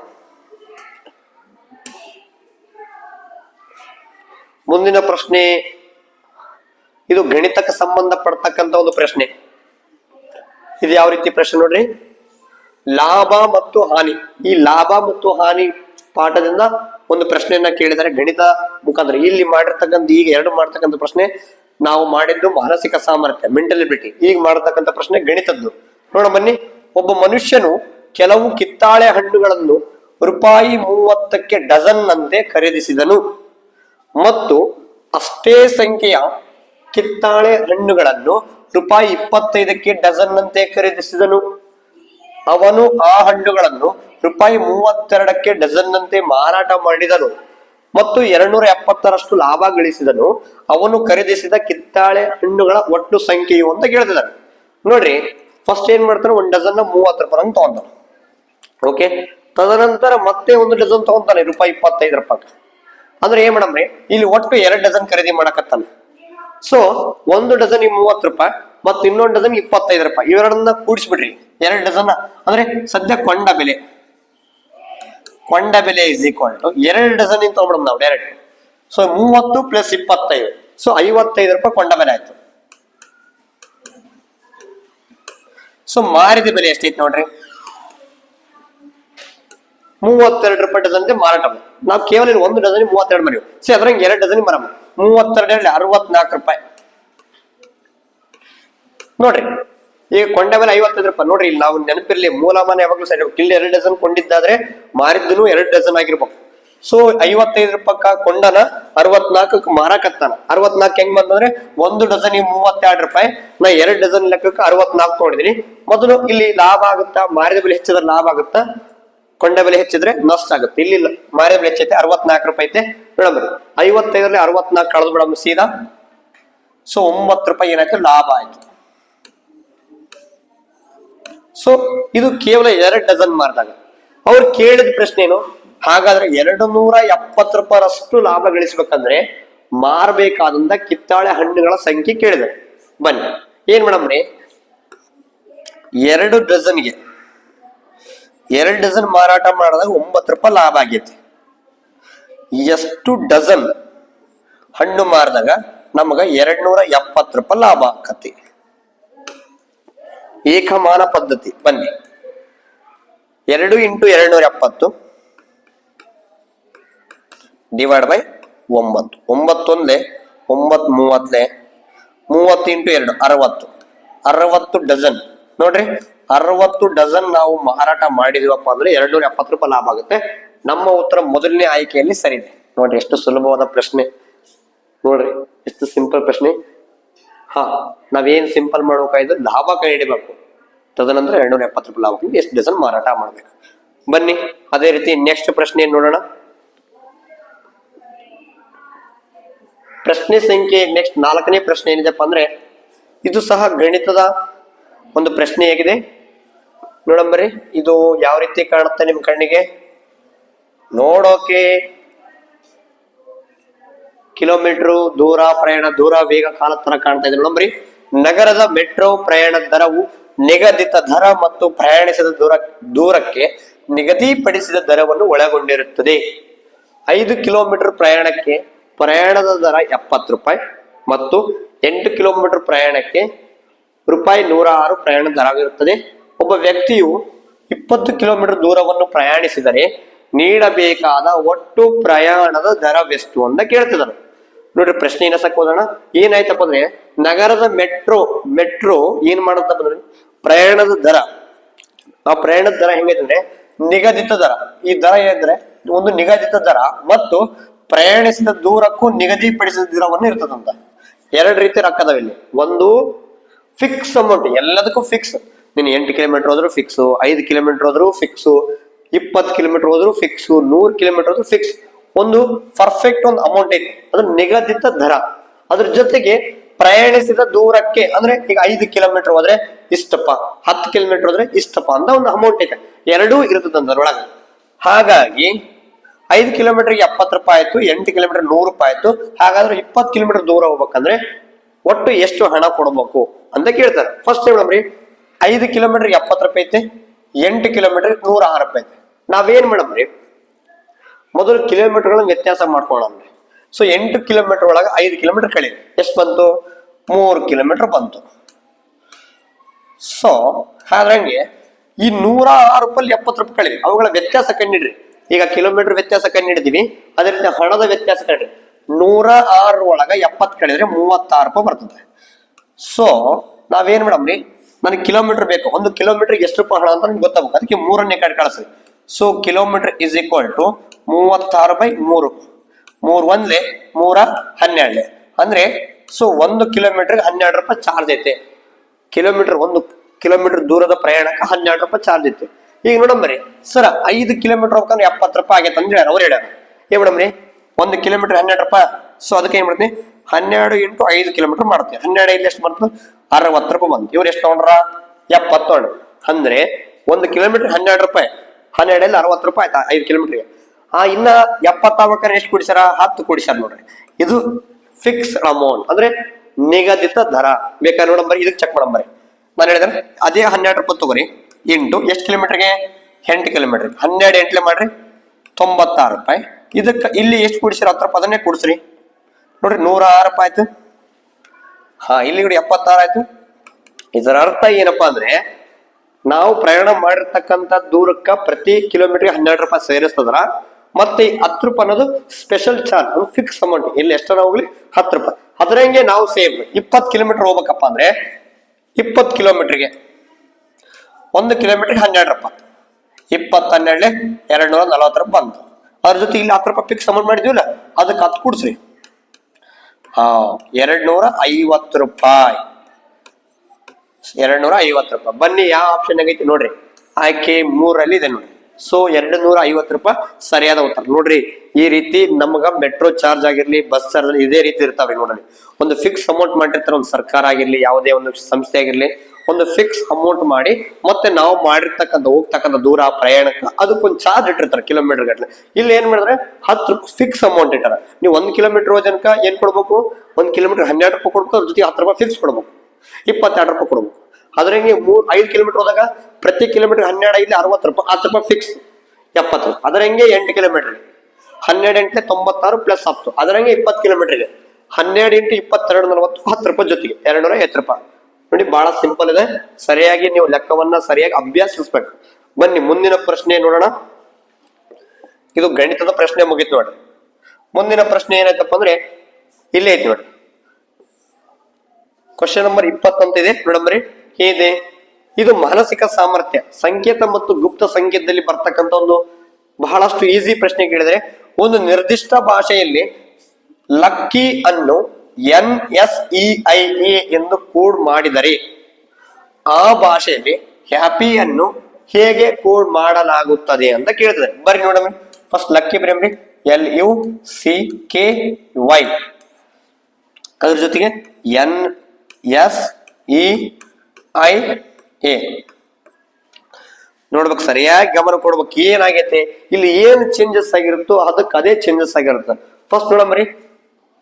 ಮುಂದಿನ ಪ್ರಶ್ನೆ, ಇದು ಗಣಿತಕ್ಕೆ ಸಂಬಂಧಪಡ್ತಕ್ಕಂತ ಒಂದು ಪ್ರಶ್ನೆ. ಇದು ಯಾವ ರೀತಿ ಪ್ರಶ್ನೆ ನೋಡ್ರಿ? ಲಾಭ ಮತ್ತು ಹಾನಿ. ಈ ಲಾಭ ಮತ್ತು ಹಾನಿ ಪಾಠದಿಂದ ಒಂದು ಪ್ರಶ್ನೆಯನ್ನ ಕೇಳಿದರೆ ಗಣಿತ ಮುಖಾಂತರ. ಇಲ್ಲಿ ಮಾಡಿರ್ತಕ್ಕಂಥ, ಈಗ ಎರಡು ಮಾಡ್ತಕ್ಕಂಥ ಪ್ರಶ್ನೆ ನಾವು ಮಾಡಿದ್ದು ಮಾನಸಿಕ ಸಾಮರ್ಥ್ಯ ಮೆಂಟಲಿಬಿಟಿ ಈಗ ಮಾಡತಕ್ಕಂತ ಪ್ರಶ್ನೆ ಗಣಿತದ್ದು. ನೋಡ ಬನ್ನಿ, ಒಬ್ಬ ಮನುಷ್ಯನು ಕೆಲವು ಕಿತ್ತಾಳೆ ಹಣ್ಣುಗಳನ್ನು ರೂಪಾಯಿ ಮೂವತ್ತಕ್ಕೆ ಡಜನ್ ಅಂತೆ ಖರೀದಿಸಿದನು. ಮತ್ತು ಅಷ್ಟೇ ಸಂಖ್ಯೆಯ ಕಿತ್ತಾಳೆ ಹಣ್ಣುಗಳನ್ನು ರೂಪಾಯಿ ಇಪ್ಪತ್ತೈದಕ್ಕೆ ಡಜನ್ ಅಂತೆ ಖರೀದಿಸಿದನು. ಅವನು ಆ ಹಣ್ಣುಗಳನ್ನು ರೂಪಾಯಿ ಮೂವತ್ತೆರಡಕ್ಕೆ ಡಜನ್ ಅಂತೆ ಮಾರಾಟ ಮಾಡಿದನು. ಮತ್ತು ಎರಡ್ನೂರ ಎಪ್ಪತ್ತರಷ್ಟು ಲಾಭ ಗಳಿಸಿದನು. ಅವನು ಖರೀದಿಸಿದ ಕಿತ್ತಾಳೆ ಹಣ್ಣುಗಳ ಒಟ್ಟು ಸಂಖ್ಯೆಯು ಅಂತ ಕೇಳ್ತಿದ್ದಾನೆ ನೋಡ್ರಿ ಫಸ್ಟ್ ಏನ್ ಮಾಡ್ತಾನೆ? ಒಂದ್ ಡಜನ್ ಮೂವತ್ತು ರೂಪಾಯಿ ಅಂತ ತಗೊಂತಾನೆ. ಓಕೆ ತದನಂತರ ಮತ್ತೆ ಒಂದು ಡಜನ್ ತಗೊಂತಾನೆ, ರೂಪಾಯಿ ಇಪ್ಪತ್ತೈದು ರೂಪಾಯಿ ಅಂದ್ರೆ ಏನ್ ಮಾಡಮ್ರಿ ಇಲ್ಲಿ ಒಟ್ಟು ಎರಡ್ ಡಜನ್ ಖರೀದಿ ಮಾಡಕತ್ತಾನೆ. ಸೊ ಒಂದು ಡಜನ್ ಮೂವತ್ತು ರೂಪಾಯಿ ಮತ್ತೆ ಇನ್ನೊಂದು ಡಜನ್ ಇಪ್ಪತ್ತೈದು ರೂಪಾಯಿ. ಇವೆರಡನ್ನ ಕೂಡಿಸ್ಬಿಡ್ರಿ. ಎರಡು ಡಜನ್ ಅಂದ್ರೆ ಸದ್ಯ ಕೊಂಡ ಬೆಲೆ. ಕೊಂಡ ಬೆಲೆ ಇಸ್ ಈಕ್ವಲ್ ಟು ಎರಡು ಡಜನ್ ಇಂತ ತಗೊಂಡ್ಬಿಡಮ್ ನಾವು ಡೈರೆಕ್ಟ್ ಸೊ ಮೂವತ್ತು ಪ್ಲಸ್ ಇಪ್ಪತ್ತೈದು. ಸೊ ಐವತ್ತೈದು ರೂಪಾಯಿ ಕೊಂಡ ಬೆಲೆ ಆಯ್ತು. ಸೊ ಮಾರಿದ ಬೆಲೆ ಎಷ್ಟೈತಿ ನೋಡ್ರಿ? ಮೂವತ್ತೆರಡು ರೂಪಾಯಿ ಡಜನ್ ಮಾರಾಟ ನಾವು ಕೇವಲ ಒಂದು ಡಜನ್ ಮೂವತ್ತೆರಡು ಮರಿವು. ಸೊ ಅದ್ರಂಗೆ ಎರಡು ಡಜನ್ ಮರ ಮೂವತ್ತೆರಡು ಅರವತ್ನಾಲ್ಕು ರೂಪಾಯಿ. ನೋಡ್ರಿ. ಈಗ ಕೊಂಡ ಮೇಲೆ ಐವತ್ತೈದು ರೂಪಾಯಿ. ನೋಡ್ರಿ, ಇಲ್ಲಿ ನಾವು ನೆನಪಿರ್ಲಿ, ಮೂಲಮಾನ ಯಾವಾಗಲೂ ಸರಿ ಇಲ್ಲಿ ಎರಡು ಡಜನ್ ಕೊಂಡಿದ್ದಾದ್ರೆ ಮಾರಿದ್ದನು ಎರಡು ಡಜನ್ ಆಗಿರ್ಬೇಕು. ಸೊ ಐವತ್ತೈದು ರೂಪಾಯಿ ಕೊಂಡನ ಅರವತ್ನಾಲ್ಕಕ್ಕೆ ಮಾರಕತ್ತಾನ. ಅರವತ್ನಾಲ್ಕು ಹೆಂಗ್ ಬಂತಂದ್ರೆ, ಒಂದು ಡಜನ್ ಮೂವತ್ತೆರಡು ರೂಪಾಯಿ. ನಾ ಎರಡು ಡಜನ್ ಲೆಕ್ಕಕ್ಕೆ ಅರವತ್ನಾಲ್ಕು ತೊಗೊಂಡಿದ್ದೀನಿ ಮೊದಲು ಇಲ್ಲಿ ಲಾಭ ಆಗುತ್ತಾ, ಮಾರಿದ ಬೆಲೆ ಹೆಚ್ಚಿದ್ರೆ ಲಾಭ ಆಗುತ್ತಾ? ಕೊಂಡ ಬೆಲೆ ಹೆಚ್ಚಿದ್ರೆ ನಷ್ಟ ಆಗುತ್ತೆ. ಇಲ್ಲಿ. ಮಾರಿದ ಬೆಲೆ ಹೆಚ್ಚೈತೆ, ಅರವತ್ನಾಲ್ಕು ರೂಪಾಯಿ ಐತೆ. ನೋಡಮ್ರಿ ಐವತ್ತೈದರಲ್ಲಿ ಅರವತ್ನಾಲ್ಕು ಕಳೆದು ಬಿಡಮ್ಮ ಸೀದಾ. ಸೊ ಒಂಬತ್ತು ರೂಪಾಯಿ ಏನಾಯ್ತು? ಲಾಭ ಆಯ್ತು. ಸೊ ಇದು ಕೇವಲ ಎರಡು ಡಜನ್ ಮಾರಿದಾಗ. ಅವ್ರು ಕೇಳಿದ ಪ್ರಶ್ನೆ ಏನು ಹಾಗಾದ್ರೆ ಎರಡು ನೂರ ಎಪ್ಪತ್ತು ರೂಪಾಯಿರಷ್ಟು ಲಾಭ ಗಳಿಸ್ಬೇಕಂದ್ರೆ ಮಾರಬೇಕಾದಂತ ಕಿತ್ತಾಳೆ ಹಣ್ಣುಗಳ ಸಂಖ್ಯೆ ಕೇಳಿದೆ. ಬನ್ನಿ, ಏನ್ ಮೇಡಮ್ರಿ? ಎರಡು ಡಜನ್ಗೆ ಎರಡು ಡಜನ್ ಮಾರಾಟ ಮಾಡಿದಾಗ ಒಂಬತ್ತು ರೂಪಾಯಿ ಲಾಭ ಆಗೈತಿ. ಎಷ್ಟು ಡಜನ್ ಹಣ್ಣು ಮಾರಿದಾಗ ನಮಗ ಎರಡ್ ನೂರ ಎಪ್ಪತ್ತು ರೂಪಾಯಿ ಲಾಭ ಆಕತಿ. ಏಕಮಾನ ಪದ್ಧತಿ. ಬನ್ನಿ. ಎರಡು ಇಂಟು ಎರಡು ನೂರ ಎಪ್ಪತ್ತು ಡಿವೈಡ್ ಬೈ ಒಂಬತ್ತು. ಒಂಬತ್ತೊಂದೇ ಒಂಬತ್ತು ಮೂವತ್ತೇ ಮೂವತ್ತು ಇಂಟು ಎರಡು, ಅರವತ್ತು. ಅರವತ್ತು ಡಜನ್. ನೋಡ್ರಿ, ಅರವತ್ತು ಡಜನ್ ನಾವು ಮಾರಾಟ ಮಾಡಿದೀವಪ್ಪ ಅಂದ್ರೆ ಎರಡು ನೂರ ಎಪ್ಪತ್ತು ರೂಪಾಯಿ ಲಾಭ ಆಗುತ್ತೆ. ನಮ್ಮ ಉತ್ತರ ಮೊದಲನೇ ಆಯ್ಕೆಯಲ್ಲಿ ಸರಿ ಇದೆ. ನೋಡ್ರಿ, ಎಷ್ಟು ಸುಲಭವಾದ ಪ್ರಶ್ನೆ. ನೋಡ್ರಿ, ಎಷ್ಟು ಸಿಂಪಲ್ ಪ್ರಶ್ನೆ. ಹಾ, ನಾವೇನ್ ಸಿಂಪಲ್ ಮಾಡ್ಬೇಕಾಯ್ತು ಲಾಭ ಕೈ ಹಿಡಿಬೇಕು ತದನಂತರ ಎರಡ್ನೂರ ಎಪ್ಪತ್ತು ರೂಪಾಯಿ ಲಾಭಕ್ಕೆ ಎಷ್ಟು ಡಜನ್ ಮಾರಾಟ ಮಾಡ್ಬೇಕು. ಬನ್ನಿ, ಅದೇ ರೀತಿ ನೆಕ್ಸ್ಟ್ ಪ್ರಶ್ನೆ ನೋಡೋಣ? ಪ್ರಶ್ನೆ ಸಂಖ್ಯೆ ನೆಕ್ಸ್ಟ್ ನಾಲ್ಕನೇ ಪ್ರಶ್ನೆ ಏನಿದೆಪ್ಪ ಅಂದ್ರೆ, ಇದು ಸಹ ಗಣಿತದ ಒಂದು ಪ್ರಶ್ನೆಯಾಗಿದೆ ನೋಡಂಬರಿ ಇದು ಯಾವ ರೀತಿ ಕಾಣುತ್ತೆ ನಿಮ್ ಕಣ್ಣಿಗೆ? ನೋಡೋಕೆ ಕಿಲೋಮೀಟರ್ ದೂರ ಪ್ರಯಾಣ, ದೂರ ವೇಗ ಕಾಲ ತರ ಕಾಣ್ತಾ ಇದೆ. ನೋಡಂಬ್ರಿ ನಗರದ ಮೆಟ್ರೋ ಪ್ರಯಾಣ ದರವು ನಿಗದಿತ ದರ ಮತ್ತು ಪ್ರಯಾಣಿಸಿದ ದೂರ, ದೂರಕ್ಕೆ ನಿಗದಿಪಡಿಸಿದ ದರವನ್ನು ಒಳಗೊಂಡಿರುತ್ತದೆ. ಐದು ಕಿಲೋಮೀಟರ್ ಪ್ರಯಾಣಕ್ಕೆ ಪ್ರಯಾಣದ ದರ ಎಪ್ಪತ್ತು ರೂಪಾಯಿ ಮತ್ತು ಎಂಟು ಕಿಲೋಮೀಟರ್ ಪ್ರಯಾಣಕ್ಕೆ ರೂಪಾಯಿ ನೂರ ಆರು ಪ್ರಯಾಣ ದರವಿರುತ್ತದೆ. ಒಬ್ಬ ವ್ಯಕ್ತಿಯು ಇಪ್ಪತ್ತು ಕಿಲೋಮೀಟರ್ ದೂರವನ್ನು ಪ್ರಯಾಣಿಸಿದರೆ ನೀಡಬೇಕಾದ ಒಟ್ಟು ಪ್ರಯಾಣದ ದರವೆಷ್ಟು ಅಂತ ಕೇಳ್ತಿದ್ದಾರೆ ನೋಡ್ರಿ ಪ್ರಶ್ನೆ ಏನಸಕ್ ಹೋದಣ ಏನಾಯ್ತಪ್ಪ ಅಂದ್ರೆ ನಗರದ ಮೆಟ್ರೋ ಮೆಟ್ರೋ ಏನ್ ಮಾಡುತ್ತಪ್ಪ ಅಂದ್ರೆ ಪ್ರಯಾಣದ ದರ. ಆ ಪ್ರಯಾಣದ ದರ ಹೆಂಗೈತೆ ಅಂದ್ರೆ ನಿಗದಿತ ದರ. ಈ ದರ ಏನಂದ್ರೆ ಒಂದು ನಿಗದಿತ ದರ ಮತ್ತು ಪ್ರಯಾಣಿಸಿದ ದೂರಕ್ಕೂ ನಿಗದಿಪಡಿಸಿದ ದರವನ್ನು ಇರ್ತದಂತ. ಎರಡು ರೀತಿ ರೊಕ್ಕ ಇಲ್ಲಿ. ಒಂದು ಫಿಕ್ಸ್ ಅಮೌಂಟ್ ಎಲ್ಲದಕ್ಕೂ ಫಿಕ್ಸ್ ನೀನು ಎಂಟು ಕಿಲೋಮೀಟರ್ ಹೋದ್ರು ಫಿಕ್ಸು ಐದು ಕಿಲೋಮೀಟರ್ ಹೋದ್ರು ಫಿಕ್ಸು ಇಪ್ಪತ್ತು ಕಿಲೋಮೀಟರ್ ಹೋದ್ರು ಫಿಕ್ಸ್ ನೂರು ಕಿಲೋಮೀಟರ್ ಹೋದ್ರು ಫಿಕ್ಸ್ ಒಂದು ಪರ್ಫೆಕ್ಟ್ ಒಂದು ಅಮೌಂಟ್ ಐತಿ. ಅದು ನಿಗದಿತ ದರ. ಅದ್ರ ಜೊತೆಗೆ ಪ್ರಯಾಣಿಸಿದ ದೂರಕ್ಕೆ, ಅಂದ್ರೆ ಈಗ ಐದು ಕಿಲೋಮೀಟರ್ ಹೋದ್ರೆ ಇಷ್ಟಪ್ಪ, ಹತ್ತು ಕಿಲೋಮೀಟರ್ ಹೋದ್ರೆ ಇಷ್ಟಪ್ಪ ಅಂತ ಒಂದು ಅಮೌಂಟ್ ಐತೆ. ಎರಡೂ ಇರ್ತದಂತ ಅದ್ರೊಳಗೆ ಹಾಗಾಗಿ ಐದು ಕಿಲೋಮೀಟರ್ಗೆ ಎಪ್ಪತ್ತು ರೂಪಾಯಿ ಆಯ್ತು, ಎಂಟು ಕಿಲೋಮೀಟರ್ ನೂರು ರೂಪಾಯಿ ಆಯ್ತು. ಹಾಗಾದ್ರೆ ಇಪ್ಪತ್ತು ಕಿಲೋಮೀಟರ್ ದೂರ ಹೋಗ್ಬೇಕಂದ್ರೆ ಒಟ್ಟು ಎಷ್ಟು ಹಣ ಕೊಡ್ಬೇಕು ಅಂತ ಕೇಳ್ತಾರೆ. ಫಸ್ಟ್ ರೀ ಐದು ಕಿಲೋಮೀಟರ್ ಎಪ್ಪತ್ತು ರೂಪಾಯಿ ಐತೆ, ಎಂಟು ಕಿಲೋಮೀಟರ್ ನೂರ ಆರು ರೂಪಾಯಿ ಐತೆ. ನಾವೇನ್ ಮೇಡಮ್ ರೀ ಮೊದಲು ಕಿಲೋಮೀಟರ್ಗಳನ್ನ ವ್ಯತ್ಯಾಸ ಮಾಡ್ಕೊಳ್ಳೋಣ ಸೊ ಎಂಟು ಕಿಲೋಮೀಟರ್ ಒಳಗೆ ಐದು ಕಿಲೋಮೀಟರ್ ಕಳೀರಿ. ಎಷ್ಟು ಬಂತು? ಮೂರು ಕಿಲೋಮೀಟರ್ ಬಂತು. ಸೊ ಹಾಗಾಗಿ ಈ ನೂರ ಆರು ರೂಪಾಯಿ ಎಪ್ಪತ್ತು ರೂಪಾಯಿ ಕಳೀರಿ. ಅವುಗಳ ವ್ಯತ್ಯಾಸ ಕಂಡಿಡ್ರಿ ಈಗ ಕಿಲೋಮೀಟರ್ ವ್ಯತ್ಯಾಸ ಕಂಡಿಡಿದೀವಿ ಅದರಿಂದ ಹಣದ ವ್ಯತ್ಯಾಸ ಕಂಡ್ರಿ ನೂರ ಆರು ಒಳಗ ಎಪ್ಪತ್ತು ಕಳಿದ್ರೆ ಮೂವತ್ತಾರು ರೂಪಾಯಿ ಬರ್ತದೆ. ಸೊ ನಾವೇನ್ ಮೇಡಮ್ ರೀ ನನಗೆ ಕಿಲೋಮೀಟರ್ ಬೇಕು. ಒಂದು ಕಿಲೋಮೀಟರ್ ಎಷ್ಟು ರೂಪಾಯಿ ಹಣ ಅಂತ ನನಗೆ ಗೊತ್ತಾಗಬೇಕು. ಅದಕ್ಕೆ ಮೂರನೇ ಕಡೆ ಕಳಿಸ್ರಿ. So kilometre is equal to ಮೂವತ್ತಾರು ಬೈ ಮೂರು. ಮೂರು ಒಂದ್ಲೆ ಮೂರ ಹನ್ನೆರಡು ಅಂದ್ರೆ ಸೊ ಒಂದು ಕಿಲೋಮೀಟರ್ಗೆ ಹನ್ನೆರಡು ರೂಪಾಯಿ ಚಾರ್ಜ್ ಐತೆ. ಕಿಲೋಮೀಟರ್ ಒಂದು ಕಿಲೋಮೀಟರ್ ದೂರದ ಪ್ರಯಾಣಕ್ಕೆ ಹನ್ನೆರಡು ರೂಪಾಯಿ ಚಾರ್ಜ್ ಐತೆ. ಈಗ ನೋಡಮ್ರಿ ಸರ್ ಐದು ಕಿಲೋಮೀಟರ್ ಹೋಗ್ತಾನೆ ಎಪ್ಪತ್ತು ರೂಪಾಯಿ ಆಗೈತೆ ಅಂದ್ರೆ ಅವ್ರು ಹೇಳ್ಯಾರ. ಏ ಮೇಡಮ್ರಿ ಒಂದು ಕಿಲೋಮೀಟರ್ ಹನ್ನೆರಡು ರೂಪಾಯಿ. ಸೊ ಅದಕ್ಕೆ ಏನ್ ಮಾಡ್ತೀನಿ? ಹನ್ನೆರಡು ಇಂಟು ಐದು ಕಿಲೋಮೀಟರ್ ಮಾಡ್ತೀವಿ ಹನ್ನೆರಡು ಐದು ಎಷ್ಟು ಬಂತು? ಅರವತ್ತು ರೂಪಾಯಿ ಬಂತು. ಇವ್ರು ಎಷ್ಟು ತೊಗೊಂಡ್ರ? ಎಪ್ಪತ್ತು ಅಂದ್ರೆ, ಒಂದು ಕಿಲೋಮೀಟರ್ ಹನ್ನೆರಡು ರೂಪಾಯಿ. ಹನ್ನೆರಡಲ್ಲಿ ಅರವತ್ತು ರೂಪಾಯಿ ಆಯ್ತಾ, ಐದು ಕಿಲೋಮೀಟರ್ಗೆ ಆ, ಇನ್ನ ಎಪ್ಪತ್ತಾವಕರ ಎಷ್ಟು ಕೊಡಿಸ್ಯಾರ? ಹತ್ತು ಕೊಡಿಸ್ಯಾರ ನೋಡ್ರಿ. ಇದು ಫಿಕ್ಸ್ ಅಮೌಂಟ್ ಅಂದ್ರೆ ನಿಗದಿತ ದರ. ಬೇಕಾದ್ರೆ ನೋಡಂಬರಿ ಇದಕ್ಕೆ ಚೆಕ್ ಮಾಡಂಬರಿ ನಾನು ಹೇಳಿದ್ರೆ ಅದೇ ಹನ್ನೆರಡು ರೂಪಾಯಿ ತಗೋರಿ. ಎಂಟು, ಎಷ್ಟು ಕಿಲೋಮೀಟರ್ಗೆ ಎಂಟು ಕಿಲೋಮೀಟರ್ ಹನ್ನೆರಡು ಎಂಟ್ಲೆ ಮಾಡ್ರಿ, ತೊಂಬತ್ತಾರು ರೂಪಾಯಿ. ಇದಕ್ಕೆ ಇಲ್ಲಿ ಎಷ್ಟು ಕುಡಿಸಿರ ಹತ್ತು ರೂಪಾಯಿ ಅದನ್ನೇ ಕೊಡಿಸ್ರಿ. ನೋಡ್ರಿ ನೂರ ಆರು ರೂಪಾಯಿ ಆಯ್ತು. ಹಾ, ಇಲ್ಲಿ ಎಪ್ಪತ್ತಾರು ಆಯ್ತು. ಇದರ ಅರ್ಥ ಏನಪ್ಪಾ ಅಂದ್ರೆ ನಾವು ಪ್ರಯಾಣ ಮಾಡಿರ್ತಕ್ಕಂಥ ದೂರಕ್ಕ ಪ್ರತಿ ಕಿಲೋಮೀಟರ್ಗೆ ಹನ್ನೆರಡು ರೂಪಾಯಿ ಸೇರಿಸ್ತದ್ರ. ಮತ್ತೆ ಈ ಹತ್ತು ರೂಪಾಯಿ ಅನ್ನೋದು ಸ್ಪೆಷಲ್ ಚಾರ್ಜ್ ಒಂದು ಫಿಕ್ಸ್ ಅಮೌಂಟ್ ಇಲ್ಲಿ ಎಷ್ಟರ ಹೋಗ್ಲಿ? ಹತ್ತು ರೂಪಾಯಿ. ಅದ್ರಂಗೆ ನಾವು ಸೇಮ್ ಇಪ್ಪತ್ತು ಕಿಲೋಮೀಟರ್ ಹೋಗ್ಬೇಕಪ್ಪ ಅಂದ್ರೆ ಇಪ್ಪತ್ತು ಕಿಲೋಮೀಟರ್ಗೆ ಒಂದು ಕಿಲೋಮೀಟರ್ಗೆ ಹನ್ನೆರಡು ರೂಪಾಯಿ. ಇಪ್ಪತ್ತು ಹನ್ನೆರಡು ಎರಡು ನೂರ ನಲವತ್ತು ರೂಪಾಯಿ ಬಂತು. ಅದ್ರ ಜೊತೆ ಇಲ್ಲಿ ಹತ್ತು ರೂಪಾಯಿ ಫಿಕ್ಸ್ ಅಮೌಂಟ್ ಮಾಡಿದ್ವಿಲ್ಲ, ಅದಕ್ಕೆ ಹತ್ತು ಕೊಡ್ಸ್ರಿ. ಹಾ ಎರಡ್ ನೂರ ಐವತ್ತು ರೂಪಾಯಿ. ಎರಡ್ ನೂರ ಐವತ್ತು ರೂಪಾಯಿ. ಬನ್ನಿ, ಯಾವ ಆಪ್ಷನ್ ಆಗೈತಿ ನೋಡ್ರಿ. ಆಯ್ಕೆ ಮೂರಲ್ಲಿ ಇದೆ ನೋಡಿ ಸೊ ಎರಡು ನೂರ ಐವತ್ತು ರೂಪಾಯಿ ಸರಿಯಾದ ಉತ್ತರ. ನೋಡ್ರಿ, ಈ ರೀತಿ ನಮ್ಗ ಮೆಟ್ರೋ ಚಾರ್ಜ್ ಆಗಿರ್ಲಿ ಬಸ್ ಚಾರ್ಜ್ ಇದೇ ರೀತಿ ಇರ್ತಾವೆ ನೋಡ್ರಿ. ಒಂದು ಫಿಕ್ಸ್ ಅಮೌಂಟ್ ಮಾಡಿರ್ತಾರೆ ಒಂದು ಸರ್ಕಾರ ಆಗಿರ್ಲಿ, ಯಾವುದೇ ಒಂದು ಸಂಸ್ಥೆ ಆಗಿರ್ಲಿ, ಒಂದು ಫಿಕ್ಸ್ ಅಮೌಂಟ್ ಮಾಡಿ, ಮತ್ತೆ ನಾವು ಮಾಡಿರ್ತಕ್ಕಂಥ, ಹೋಗ್ತಕ್ಕಂಥ ದೂರ, ಪ್ರಯಾಣಕ್ಕೆ ಅದಕ್ಕೊಂದು ಚಾರ್ಜ್ ಇಟ್ಟಿರ್ತಾರೆ ಕಿಲೋಮೀಟರ್ ಗಟ್ಟಲೆ ಇಲ್ಲಿ ಏನ್ ಮಾಡಿದ್ರೆ, ಹತ್ತು ಫಿಕ್ಸ್ ಅಮೌಂಟ್ ಇಟ್ಟಾರ. ನೀವು ಒಂದ್ ಕಿಲೋಮೀಟರ್ ಜನಕ ಏನ್ ಕೊಡ್ಬೇಕು? ಒಂದು ಕಿಲೋಮೀಟರ್ ಹನ್ನೆರಡು ರೂಪಾಯಿ ಕೊಡ್ಬೇಕು, ಅದ್ರ ಜೊತೆ ಹತ್ತು ರೂಪಾಯಿ ಫಿಕ್ಸ್ ಕೊಡ್ಬೇಕು. ಇಪ್ಪತ್ತೆರಡು ರೂಪಾಯಿ ಕೊಡ್ಬೇಕು. ಅದ್ರಂಗೆ ಮೂರ್, ಐದು ಕಿಲೋಮೀಟರ್ ಹೋದಾಗ ಪ್ರತಿ ಕಿಲೋಮೀಟರ್ ಹನ್ನೆರಡು, ಐದು, ಅರವತ್ತು ರೂಪಾಯಿ, ಹತ್ತು ರೂಪಾಯಿ ಫಿಕ್ಸ್ ಎಪ್ಪತ್ತು ಅದರಂಗೆ ಎಂಟು ಕಿಲೋಮೀಟರ್ ಹನ್ನೆರಡು ಎಂಟು, ತೊಂಬತ್ತಾರು ಪ್ಲಸ್ ಹತ್ತು. ಅದರಂಗೆ ಇಪ್ಪತ್ತು ಕಿಲೋಮೀಟರ್ಗೆ ಹನ್ನೆರಡು ಇಂಟು ಇಪ್ಪತ್ತೆರಡು, ನಲವತ್ತು, ಹತ್ತು ರೂಪಾಯಿ ಜೊತೆಗೆ. ಎರಡು ನೂರ ಐವತ್ತು ರೂಪಾಯಿ. ನೋಡಿ ಬಹಳ ಸಿಂಪಲ್ ಇದೆ. ಸರಿಯಾಗಿ ನೀವು ಲೆಕ್ಕವನ್ನ ಸರಿಯಾಗಿ ಅಭ್ಯಾಸಿಸ್ಬೇಕು. ಬನ್ನಿ, ಮುಂದಿನ ಪ್ರಶ್ನೆ ನೋಡೋಣ. ಇದು ಗಣಿತದ ಪ್ರಶ್ನೆ ಮುಗೀತು ನೋಡಿ ಮುಂದಿನ ಪ್ರಶ್ನೆ ಏನಾಯ್ತಪ್ಪ ಅಂದ್ರೆ, ಇಲ್ಲೇ ಐತಿ ನೋಡಿ ಕ್ವಶನ್ ನಂಬರ್ ಇಪ್ಪತ್ತಂತ ಇದೆ. ನೋಡಂಬರಿ ಇದೆ ಇದು ಮಾನಸಿಕ ಸಾಮರ್ಥ್ಯ, ಸಂಕೇತ ಮತ್ತು ಗುಪ್ತ ಸಂಕೇತದಲ್ಲಿ ಬರ್ತಕ್ಕಂಥ ಒಂದು ಬಹಳಷ್ಟು ಈಸಿ ಪ್ರಶ್ನೆ ಕೇಳಿದ್ರೆ, ಒಂದು ನಿರ್ದಿಷ್ಟ ಭಾಷೆಯಲ್ಲಿ ಲಕ್ಕಿ ಅನ್ನು N S E I A ಎಂದು ಕೋಡ್ ಮಾಡಿದರೆ, ಆ ಭಾಷೆಯಲ್ಲಿ ಹ್ಯಾಪಿ ಅನ್ನು ಹೇಗೆ ಕೋಡ್ ಮಾಡಲಾಗುತ್ತದೆ ಅಂತ ಕೇಳಿದ್ರೆ ಬರ್ರಿ ನೋಡಮ್ಮ. First lucky ಬರೀಮ್ರಿ L U C K Y. ಅದ್ರ ಜೊತೆಗೆ N S E I A ನೋಡ್ಬೇಕು, ಸರಿಯಾಗಿ ಗಮನ ಕೊಡ್ಬೇಕು, ಏನಾಗೈತೆ? ಇಲ್ಲಿ ಏನ್ ಚೇಂಜಸ್ ಆಗಿರುತ್ತೋ ಅದಕ್ಕೆ ಅದೇ ಚೇಂಜಸ್ ಆಗಿರುತ್ತೆ. ಫಸ್ಟ್ ನೋಡಮ್ರಿ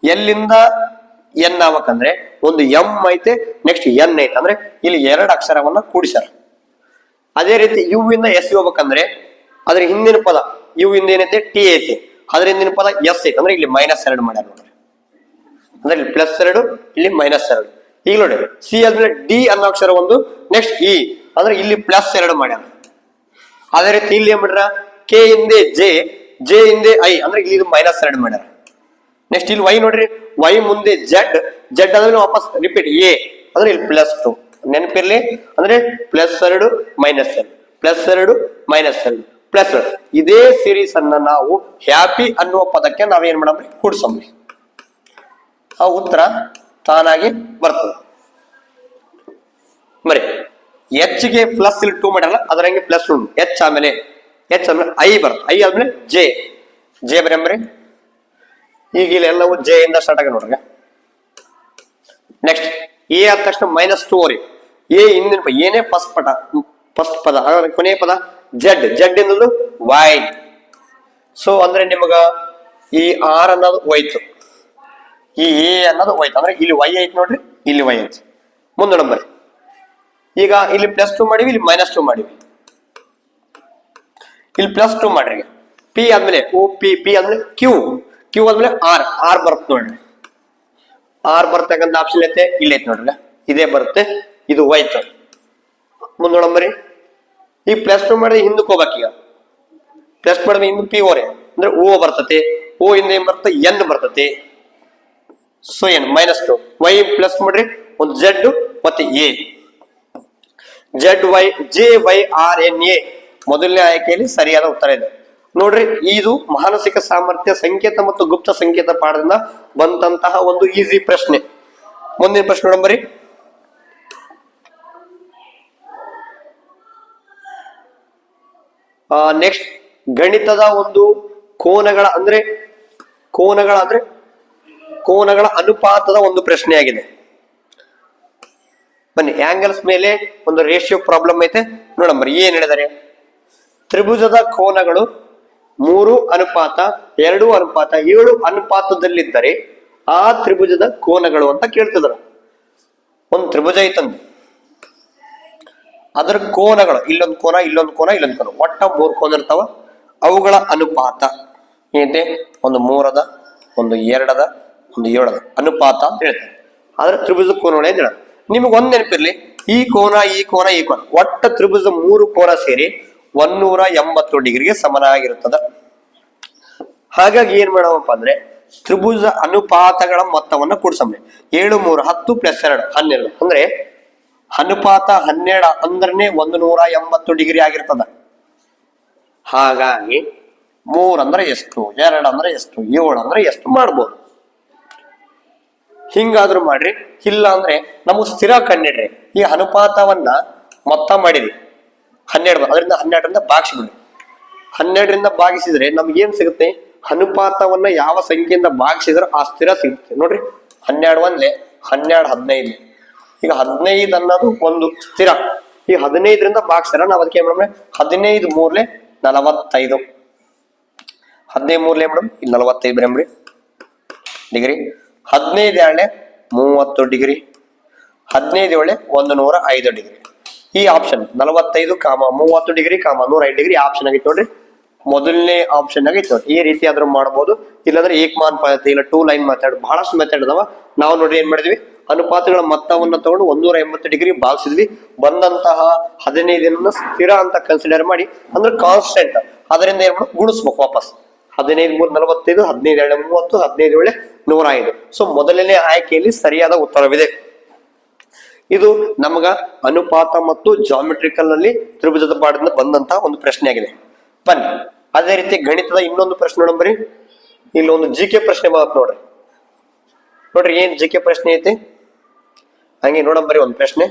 ಎಲ್ಲಿಂದ ಎನ್ ಆಗ್ಬೇಕಂದ್ರೆ ಒಂದು ಎಂ ಐತೆ ನೆಕ್ಸ್ಟ್ ಎನ್ ಐತೆ. ಅಂದ್ರೆ ಇಲ್ಲಿ ಎರಡು ಅಕ್ಷರವನ್ನ ಕೂಡಿಸ್ಯಾರ. ಅದೇ ರೀತಿ ಯು ಇಂದ ಎಸ್ ಹೋಗ್ಬೇಕಂದ್ರೆ ಅದ್ರ ಹಿಂದಿನ ಪದ ಯು ಇಂದ ಏನೈತೆ? ಟಿ ಐತೆ. ಅದ್ರ ಹಿಂದಿನ ಪದ ಎಸ್ ಐತೆ. ಅಂದ್ರೆ ಇಲ್ಲಿ ಮೈನಸ್ ಎರಡು ಮಾಡ್ಯಾರ ನೋಡ್ರಿ. ಅಂದ್ರೆ ಇಲ್ಲಿ ಪ್ಲಸ್ ಎರಡು, ಇಲ್ಲಿ ಮೈನಸ್ ಎರಡು. ಈಗ ನೋಡಿ ಸಿ ಅಂದ್ರೆ ಡಿ ಅನ್ನೋ ಅಕ್ಷರ ಒಂದು ನೆಕ್ಸ್ಟ್ ಇ ಅಂದ್ರೆ ಇಲ್ಲಿ ಪ್ಲಸ್ ಎರಡು ಮಾಡ್ಯಾರ ಅದೇ ರೀತಿ ಇಲ್ಲಿ ಏನ್ ಮಾಡ್ಯಾರ ಕೆ ಹಿಂದೆ ಜೆ ಜೆ ಹಿಂದೆ ಐ ಅಂದ್ರೆ ಇಲ್ಲಿ ಮೈನಸ್ ಎರಡು ಮಾಡ್ಯಾರ. ನೆಕ್ಸ್ಟ್ ಇಲ್ಲಿ ವೈ ನೋಡ್ರಿ ವೈ ಮುಂದೆ ಜೆಡ್ ಜೆಡ್ ಅಂದ್ರೆ ವಾಪಸ್ ರಿಪೀಟ್ ಎ ಅಂದ್ರೆ ಇಲ್ಲಿ ಪ್ಲಸ್ ಟು ನೆನಪಿರ್ಲಿ? ಅಂದ್ರೆ ಪ್ಲಸ್ ಎರಡು ಮೈನಸ್ ಎರಡು. ಪ್ಲಸ್ ಎರಡು ಮೈನಸ್ ಎರಡು. ಪ್ಲಸ್ ಎರಡು. ಇದೇ ಸೀರೀಸ್ ಅನ್ನ ನಾವು ಹ್ಯಾಪಿ ಅನ್ನುವ ಪದಕ್ಕೆ ನಾವೇನ್ ಮಾಡಮ್ರಿ? ಕೂಡ್ಸಮ್ರಿ. ಆ ಉತ್ತರ ತಾನಾಗಿ ಬರ್ತದೆ. ಬರೀ ಗೆ ಪ್ಲಸ್ ಇಲ್ಲಿ ಟೂ ಮಾಡಲ್ಲ ಅದರಂಗೆ ಪ್ಲಸ್ ಉಂಟು. ಎಚ್ ಆಮೇಲೆ ಎಚ್ ಆಮೇಲೆ ಐ ಬರುತ್ತೆ ಐ ಆದ್ಮೇಲೆ ಜೆ ಜೆ ಬರೀ ಈಗ ಇಲ್ಲಿ ಎಲ್ಲವೂ ಜೆ ಇಂದ ಸ್ಟಾರ್ಟ್ ಆಗಿ ನೋಡ್ರಿ. ನೆಕ್ಸ್ಟ್ ಎ ಆದ ತಕ್ಷಣ ಮೈನಸ್ ಟೂ ರೀ ಎ ಹಿಂದಿನ ಏನೇ ಫಸ್ಟ್ ಪದ ಫಸ್ಟ್ ಪದ, ಹಾಗಾದ್ರೆ ಕೊನೆಯ ಪದ ಜೆಡ್ ಜೆಡ್ ಎನ್ನುವುದು ವೈ ಸೊ ಅಂದ್ರೆ ನಿಮಗ ಈ ಆರ್ ಅನ್ನೋದು ಹೋಯ್ತು. ಈ ಎ ಅನ್ನೋದು ಹೋಯ್ತು ಅಂದ್ರೆ ಇಲ್ಲಿ ವೈ ಐತಿ ನೋಡ್ರಿ, ಇಲ್ಲಿ ವೈ ಐತಿ. ಮುಂದೋಣ ನಂಬರ್ ಈಗ ಇಲ್ಲಿ ಪ್ಲಸ್ ಟು ಮಾಡಿವಿ, ಇಲ್ಲಿ ಮೈನಸ್ ಟು ಮಾಡಿವಿ. ಇಲ್ಲಿ ಪ್ಲಸ್ ಟು ಮಾಡ್ರಿ ಪಿ ಆದ್ಮೇಲೆ ಓ ಪಿ ಪಿ ಆದ್ಮೇಲೆ ಕ್ಯೂ ಕ್ಯೂ ಆದ್ಮೇಲೆ ಆರ್ ಆರ್ ಬರುತ್ತೆ ನೋಡ್ರಿ. ಆರ್ ಬರ್ತಕ್ಕಂಥ ಆಪ್ಷನ್ ಐತೆ, ಇಲ್ಲಿ ಐತೆ ನೋಡ್ರಿ ಇದೇ ಬರುತ್ತೆ, ಇದು ಹೋಯ್ತು ಮುಂದೆ ನೋಡಂಬರಿ ಈ ಪ್ಲಸ್ ಟು ಮಾಡಿದ್ರೆ ಹಿಂದಕ್ಕೆ ಹೋಗ್ಬೇಕು ಈಗ. ಪ್ಲಸ್ ಮಾಡಿದ್ರೆ ಹಿಂದೆ ಪಿ ಓರೆ. ಅಂದ್ರೆ ಓ ಬರ್ತತೆ. ಓ ಇಂದ ಏನ್ ಬರ್ತದೆ ಎನ್ ಬರ್ತತೆ. ಸೊ ಏನ್ ಮೈನಸ್ ಟು ವೈ ಪ್ಲಸ್ ಮಾಡ್ರಿ ಒಂದು ಜೆಡ್ ಮತ್ತೆ A Z Y J Y R N A ಮೊದಲನೇ ಆಯ್ಕೆಯಲ್ಲಿ ಸರಿಯಾದ ಉತ್ತರ ಇದೆ. ನೋಡ್ರಿ, ಇದು ಮಾನಸಿಕ ಸಾಮರ್ಥ್ಯ, ಸಂಕೇತ ಮತ್ತು ಗುಪ್ತ ಸಂಕೇತ ಪಾಠದಿಂದ ಬಂದಂತಹ ಒಂದು ಈಸಿ ಪ್ರಶ್ನೆ. ಮುಂದಿನ ಪ್ರಶ್ನೆ ನೋಡಂಬರಿ ನೆಕ್ಸ್ಟ್ ಗಣಿತದ ಒಂದು ಕೋನಗಳ ಅಂದ್ರೆ ಕೋನಗಳ ಅಂದ್ರೆ ಕೋನಗಳ ಅನುಪಾತದ ಒಂದು ಪ್ರಶ್ನೆಯಾಗಿದೆ. ಬನ್ನಿ ಆಂಗಲ್ಸ್ ಮೇಲೆ ಒಂದು ರೇಷಿಯೋ ಪ್ರಾಬ್ಲಮ್ ಐತೆ. ನೋಡಮ್ಮ, ಏನ್ ಹೇಳಿದಾರೆ? ತ್ರಿಭುಜದ ಕೋನಗಳು ಮೂರು ಅನುಪಾತ, ಎರಡು ಅನುಪಾತ, ಏಳು ಅನುಪಾತದಲ್ಲಿದ್ದರೆ ಆ ತ್ರಿಭುಜದ ಕೋನಗಳು ಅಂತ ಕೇಳ್ತಿದ್ರು. ಒಂದು ತ್ರಿಭುಜ ಐತಂದು ಅದರ ಕೋನಗಳು, ಇಲ್ಲೊಂದು ಕೋನ ಇಲ್ಲೊಂದು ಕೋನ ಇಲ್ಲೊಂದು ಕೋನ, ಒಟ್ಟ ಮೂರು ಕೋನ ಇರ್ತಾವ. ಅವುಗಳ ಅನುಪಾತ, ಏನೈತೆ? ಒಂದು ಮೂರದ, ಒಂದು ಎರಡದ ಒಂದು ಏಳದ ಅನುಪಾತ ಅಂತ ಹೇಳ್ತಾರೆ. ಆದ್ರೆ ತ್ರಿಭುಜ ಕೋನಗಳು ಅಂತ ಹೇಳೋದು. ನಿಮಗೆ ಒಂದ್ ನೆನಪಿರ್ಲಿ, ಈ ಕೋನ ಈ ಕೋನ ಈ ಕೋನ. ಒಟ್ಟ ತ್ರಿಭುಜ ಮೂರು ಕೋನ ಸೇರಿ ಒನ್ನೂರ ಎಂಬತ್ತು ಡಿಗ್ರಿಗೆ ಸಮನಾಗಿರುತ್ತದೆ. ಹಾಗಾಗಿ ಏನ್ ಮಾಡವಪ್ಪ ಅಂದ್ರೆ ತ್ರಿಭುಜ ಅನುಪಾತಗಳ ಮೊತ್ತವನ್ನ ಕೂಡಿಸಂಬಿ ಏಳು, ಮೂರು, ಹತ್ತು ಪ್ಲಸ್ ಎರಡು, ಹನ್ನೆರಡು. ಅಂದ್ರೆ ಅನುಪಾತ ಹನ್ನೆರಡು ಅಂದ್ರನೇ ಒಂದು ನೂರ ಎಂಬತ್ತು ಡಿಗ್ರಿ ಆಗಿರ್ತದ. ಹಾಗಾಗಿ ಮೂರ್ ಅಂದ್ರೆ ಎಷ್ಟು, ಎರಡು ಅಂದ್ರೆ ಎಷ್ಟು, ಏಳು ಅಂದ್ರೆ ಎಷ್ಟು ಮಾಡ್ಬೋದು. ಹಿಂಗಾದ್ರೂ ಮಾಡ್ರಿ. ಇಲ್ಲ ಅಂದ್ರೆ ನಮಗ್ ಸ್ಥಿರ ಕಂಡಿಡ್ರಿ ಈ ಅನುಪಾತವನ್ನ ಮೊತ್ತ ಮಾಡಿರಿ. ಹನ್ನೆರಡು, ಅದರಿಂದ ಹನ್ನೆರಡರಿಂದ ಭಾಗಿಸ್ಬಿಡ್ರಿ. ಹನ್ನೆರಡರಿಂದ ಭಾಗಿಸಿದ್ರೆ ನಮ್ಗೆ ಏನ್ ಸಿಗುತ್ತೆ? ಅನುಪಾತವನ್ನ ಯಾವ ಸಂಖ್ಯೆಯಿಂದ ಭಾಗಿಸಿದ್ರೆ ಆ ಸ್ಥಿರ ಸಿಗುತ್ತೆ. ನೋಡ್ರಿ, ಹನ್ನೆರಡು ಒಂದ್ಲೆ ಹನ್ನೆರಡು, ಹದಿನೈದು. ಈಗ ಹದಿನೈದು ಅನ್ನೋದು ಒಂದು ಸ್ಥಿರ. ಈ ಹದಿನೈದರಿಂದ ಭಾಗಿಸ್ತಾರ ನಾವ್ ಅದಕ್ಕೆ ಮೇಡಮ್ ಹದಿನೈದು ಮೂರ್ಲೆ ನಲವತ್ತೈದು. ಹದಿನೈದು ಮೂರ್ಲೆ ಮೇಡಮ್ ಇಲ್ಲಿ ನಲವತ್ತೈದು ಬರೀ ಡಿಗ್ರಿ ಹದಿನೈದು ಎರಡಲೆ ಮೂವತ್ತು ಡಿಗ್ರಿ. ಹದಿನೈದು ಏಳೆ ಒಂದು ನೂರ ಐದು ಡಿಗ್ರಿ. ಈ ಆಪ್ಷನ್ ನಲವತ್ತೈದು ಕಾಮ ಮೂವತ್ತು ಡಿಗ್ರಿ ಕಾಮ ನೂರ ಐದು ಡಿಗ್ರಿ ಆಪ್ಷನ್ ಆಗಿತ್ತು ನೋಡ್ರಿ. ಮೊದಲನೇ ಆಪ್ಷನ್ ಆಗಿತ್ತು ನೋಡ್ರಿ. ಈ ರೀತಿ ಆದ್ರೂ ಮಾಡ್ಬೋದು. ಇಲ್ಲಾಂದ್ರೆ ಏಕಮಾನ್ ಪದ್ಧತಿ ಇಲ್ಲ ಟೂ ಲೈನ್ ಮೆಥಡ್ ಬಹಳಷ್ಟು ಮೆಥಡ್ ಅದಾವ. ನಾವು ನೋಡಿ ಏನ್ ಮಾಡಿದ್ವಿ? ಅನುಪಾತಗಳ ಮೊತ್ತವನ್ನ ತಗೊಂಡು ಒಂದೂರ ಎಂಬತ್ತು ಡಿಗ್ರಿ ಭಾಗಿಸಿದ್ವಿ ಬಂದಂತಹ ಹದಿನೈದು ಸ್ಥಿರ ಅಂತ ಕನ್ಸಿಡರ್ ಮಾಡಿ, ಅಂದ್ರೆ ಕಾನ್ಸ್ಟೆಂಟ್ ಅದರಿಂದ ಏನ್ ಗುಣಿಸ್ಬೇಕು ವಾಪಸ್. ಹದಿನೈದು ಮೂರು ನಲವತ್ತೈದು, ಹದಿನೈದು ಎರಡು ಮೂವತ್ತು, ಹದಿನೈದು ಏಳೆ ನೂರ ಐದು. ಸೊ ಮೊದಲನೇ ಆಯ್ಕೆಯಲ್ಲಿ ಸರಿಯಾದ ಉತ್ತರವಿದೆ. ಇದು ನಮಗ ಅನುಪಾತ ಮತ್ತು ಜಾಮೆಟ್ರಿಕಲ್ನಲ್ಲಿ ತ್ರಿಭುಜದ ಪಾಠದಿಂದ ಬಂದಂತಹ ಒಂದು ಪ್ರಶ್ನೆ ಆಗಿದೆ ಬನ್ನಿ. ಅದೇ ರೀತಿ ಗಣಿತದ ಇನ್ನೊಂದು ಪ್ರಶ್ನೆ ನೋಡಂಬರಿ ಇಲ್ಲಿ ಒಂದು ಜಿ ಕೆ ಪ್ರಶ್ನೆ ಬರುತ್ತೆ ನೋಡ್ರಿ. ನೋಡ್ರಿ ಏನ್ ಜಿ ಕೆ ಪ್ರಶ್ನೆ ಐತಿ? ಹಂಗೆ ನೋಡಂಬರಿ ಒಂದು ಪ್ರಶ್ನೆ.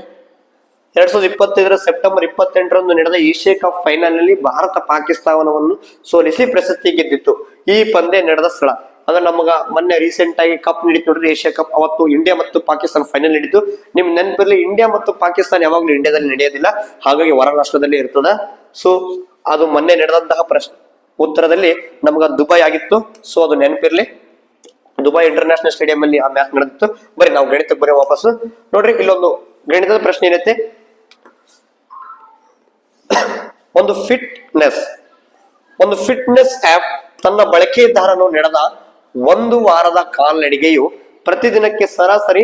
ಎರಡ್ ಸಾವಿರದ ಇಪ್ಪತ್ತೈದರ ಸೆಪ್ಟೆಂಬರ್ ಇಪ್ಪತ್ತೆಂಟರಂದು ನಡೆದ ಏಷ್ಯಾ ಕಪ್ ಫೈನಲ್ನಲ್ಲಿ ಭಾರತ ಪಾಕಿಸ್ತಾನವನ್ನು ಸೋಲಿಸಿ ಪ್ರಶಸ್ತಿ ಗೆದ್ದಿತ್ತು. ಈ ಪಂದ್ಯ ನಡೆದ ಸ್ಥಳ. ಅಂದ್ರೆ ನಮಗ ಮೊನ್ನೆ ರೀಸೆಂಟ್ ಆಗಿ ಕಪ್ ನಡೀತು ನೋಡ್ರಿ. ಏಷ್ಯಾ ಕಪ್ ಅವತ್ತು ಇಂಡಿಯಾ ಮತ್ತು ಪಾಕಿಸ್ತಾನ ಫೈನಲ್ ನಡೀತು ನಿಮ್ ನೆನಪಿರಲಿ ಇಂಡಿಯಾ ಮತ್ತು ಪಾಕಿಸ್ತಾನ ಯಾವಾಗ್ಲೂ ಇಂಡಿಯಾದಲ್ಲಿ ನಡೆಯೋದಿಲ್ಲ. ಹಾಗಾಗಿ ಹೊರ ರಾಷ್ಟ್ರದಲ್ಲಿ ಇರ್ತದ. ಸೊ ಅದು ಮೊನ್ನೆ ನಡೆದಂತಹ ಪ್ರಶ್ನೆ ಉತ್ತರದಲ್ಲಿ ನಮಗ ದುಬೈ ಆಗಿತ್ತು. ಸೊ ಅದು ನೆನಪಿರ್ಲಿ. ದುಬೈ ಇಂಟರ್ನ್ಯಾಷನಲ್ ಸ್ಟೇಡಿಯಂ ಅಲ್ಲಿ ಆ ಮ್ಯಾಚ್ ನಡೆದಿತ್ತು. ಬರೀ ನಾವು ಗಣಿತಕ್ಕೆ ಬರೀ ವಾಪಸ್ ನೋಡ್ರಿ, ಇಲ್ಲೊಂದು ಗಣಿತದ ಪ್ರಶ್ನೆ ಏನೈತೆ? ಒಂದು ಫಿಟ್ನೆಸ್ ಒಂದು ಫಿಟ್ನೆಸ್ ಆಪ್ ತನ್ನ ಬಳಕೆದಾರನು ನಡೆದ ಒಂದು ವಾರದ ಕಾಲ್ನಡಿಗೆಯು ಪ್ರತಿದಿನಕ್ಕೆ ಸರಾಸರಿ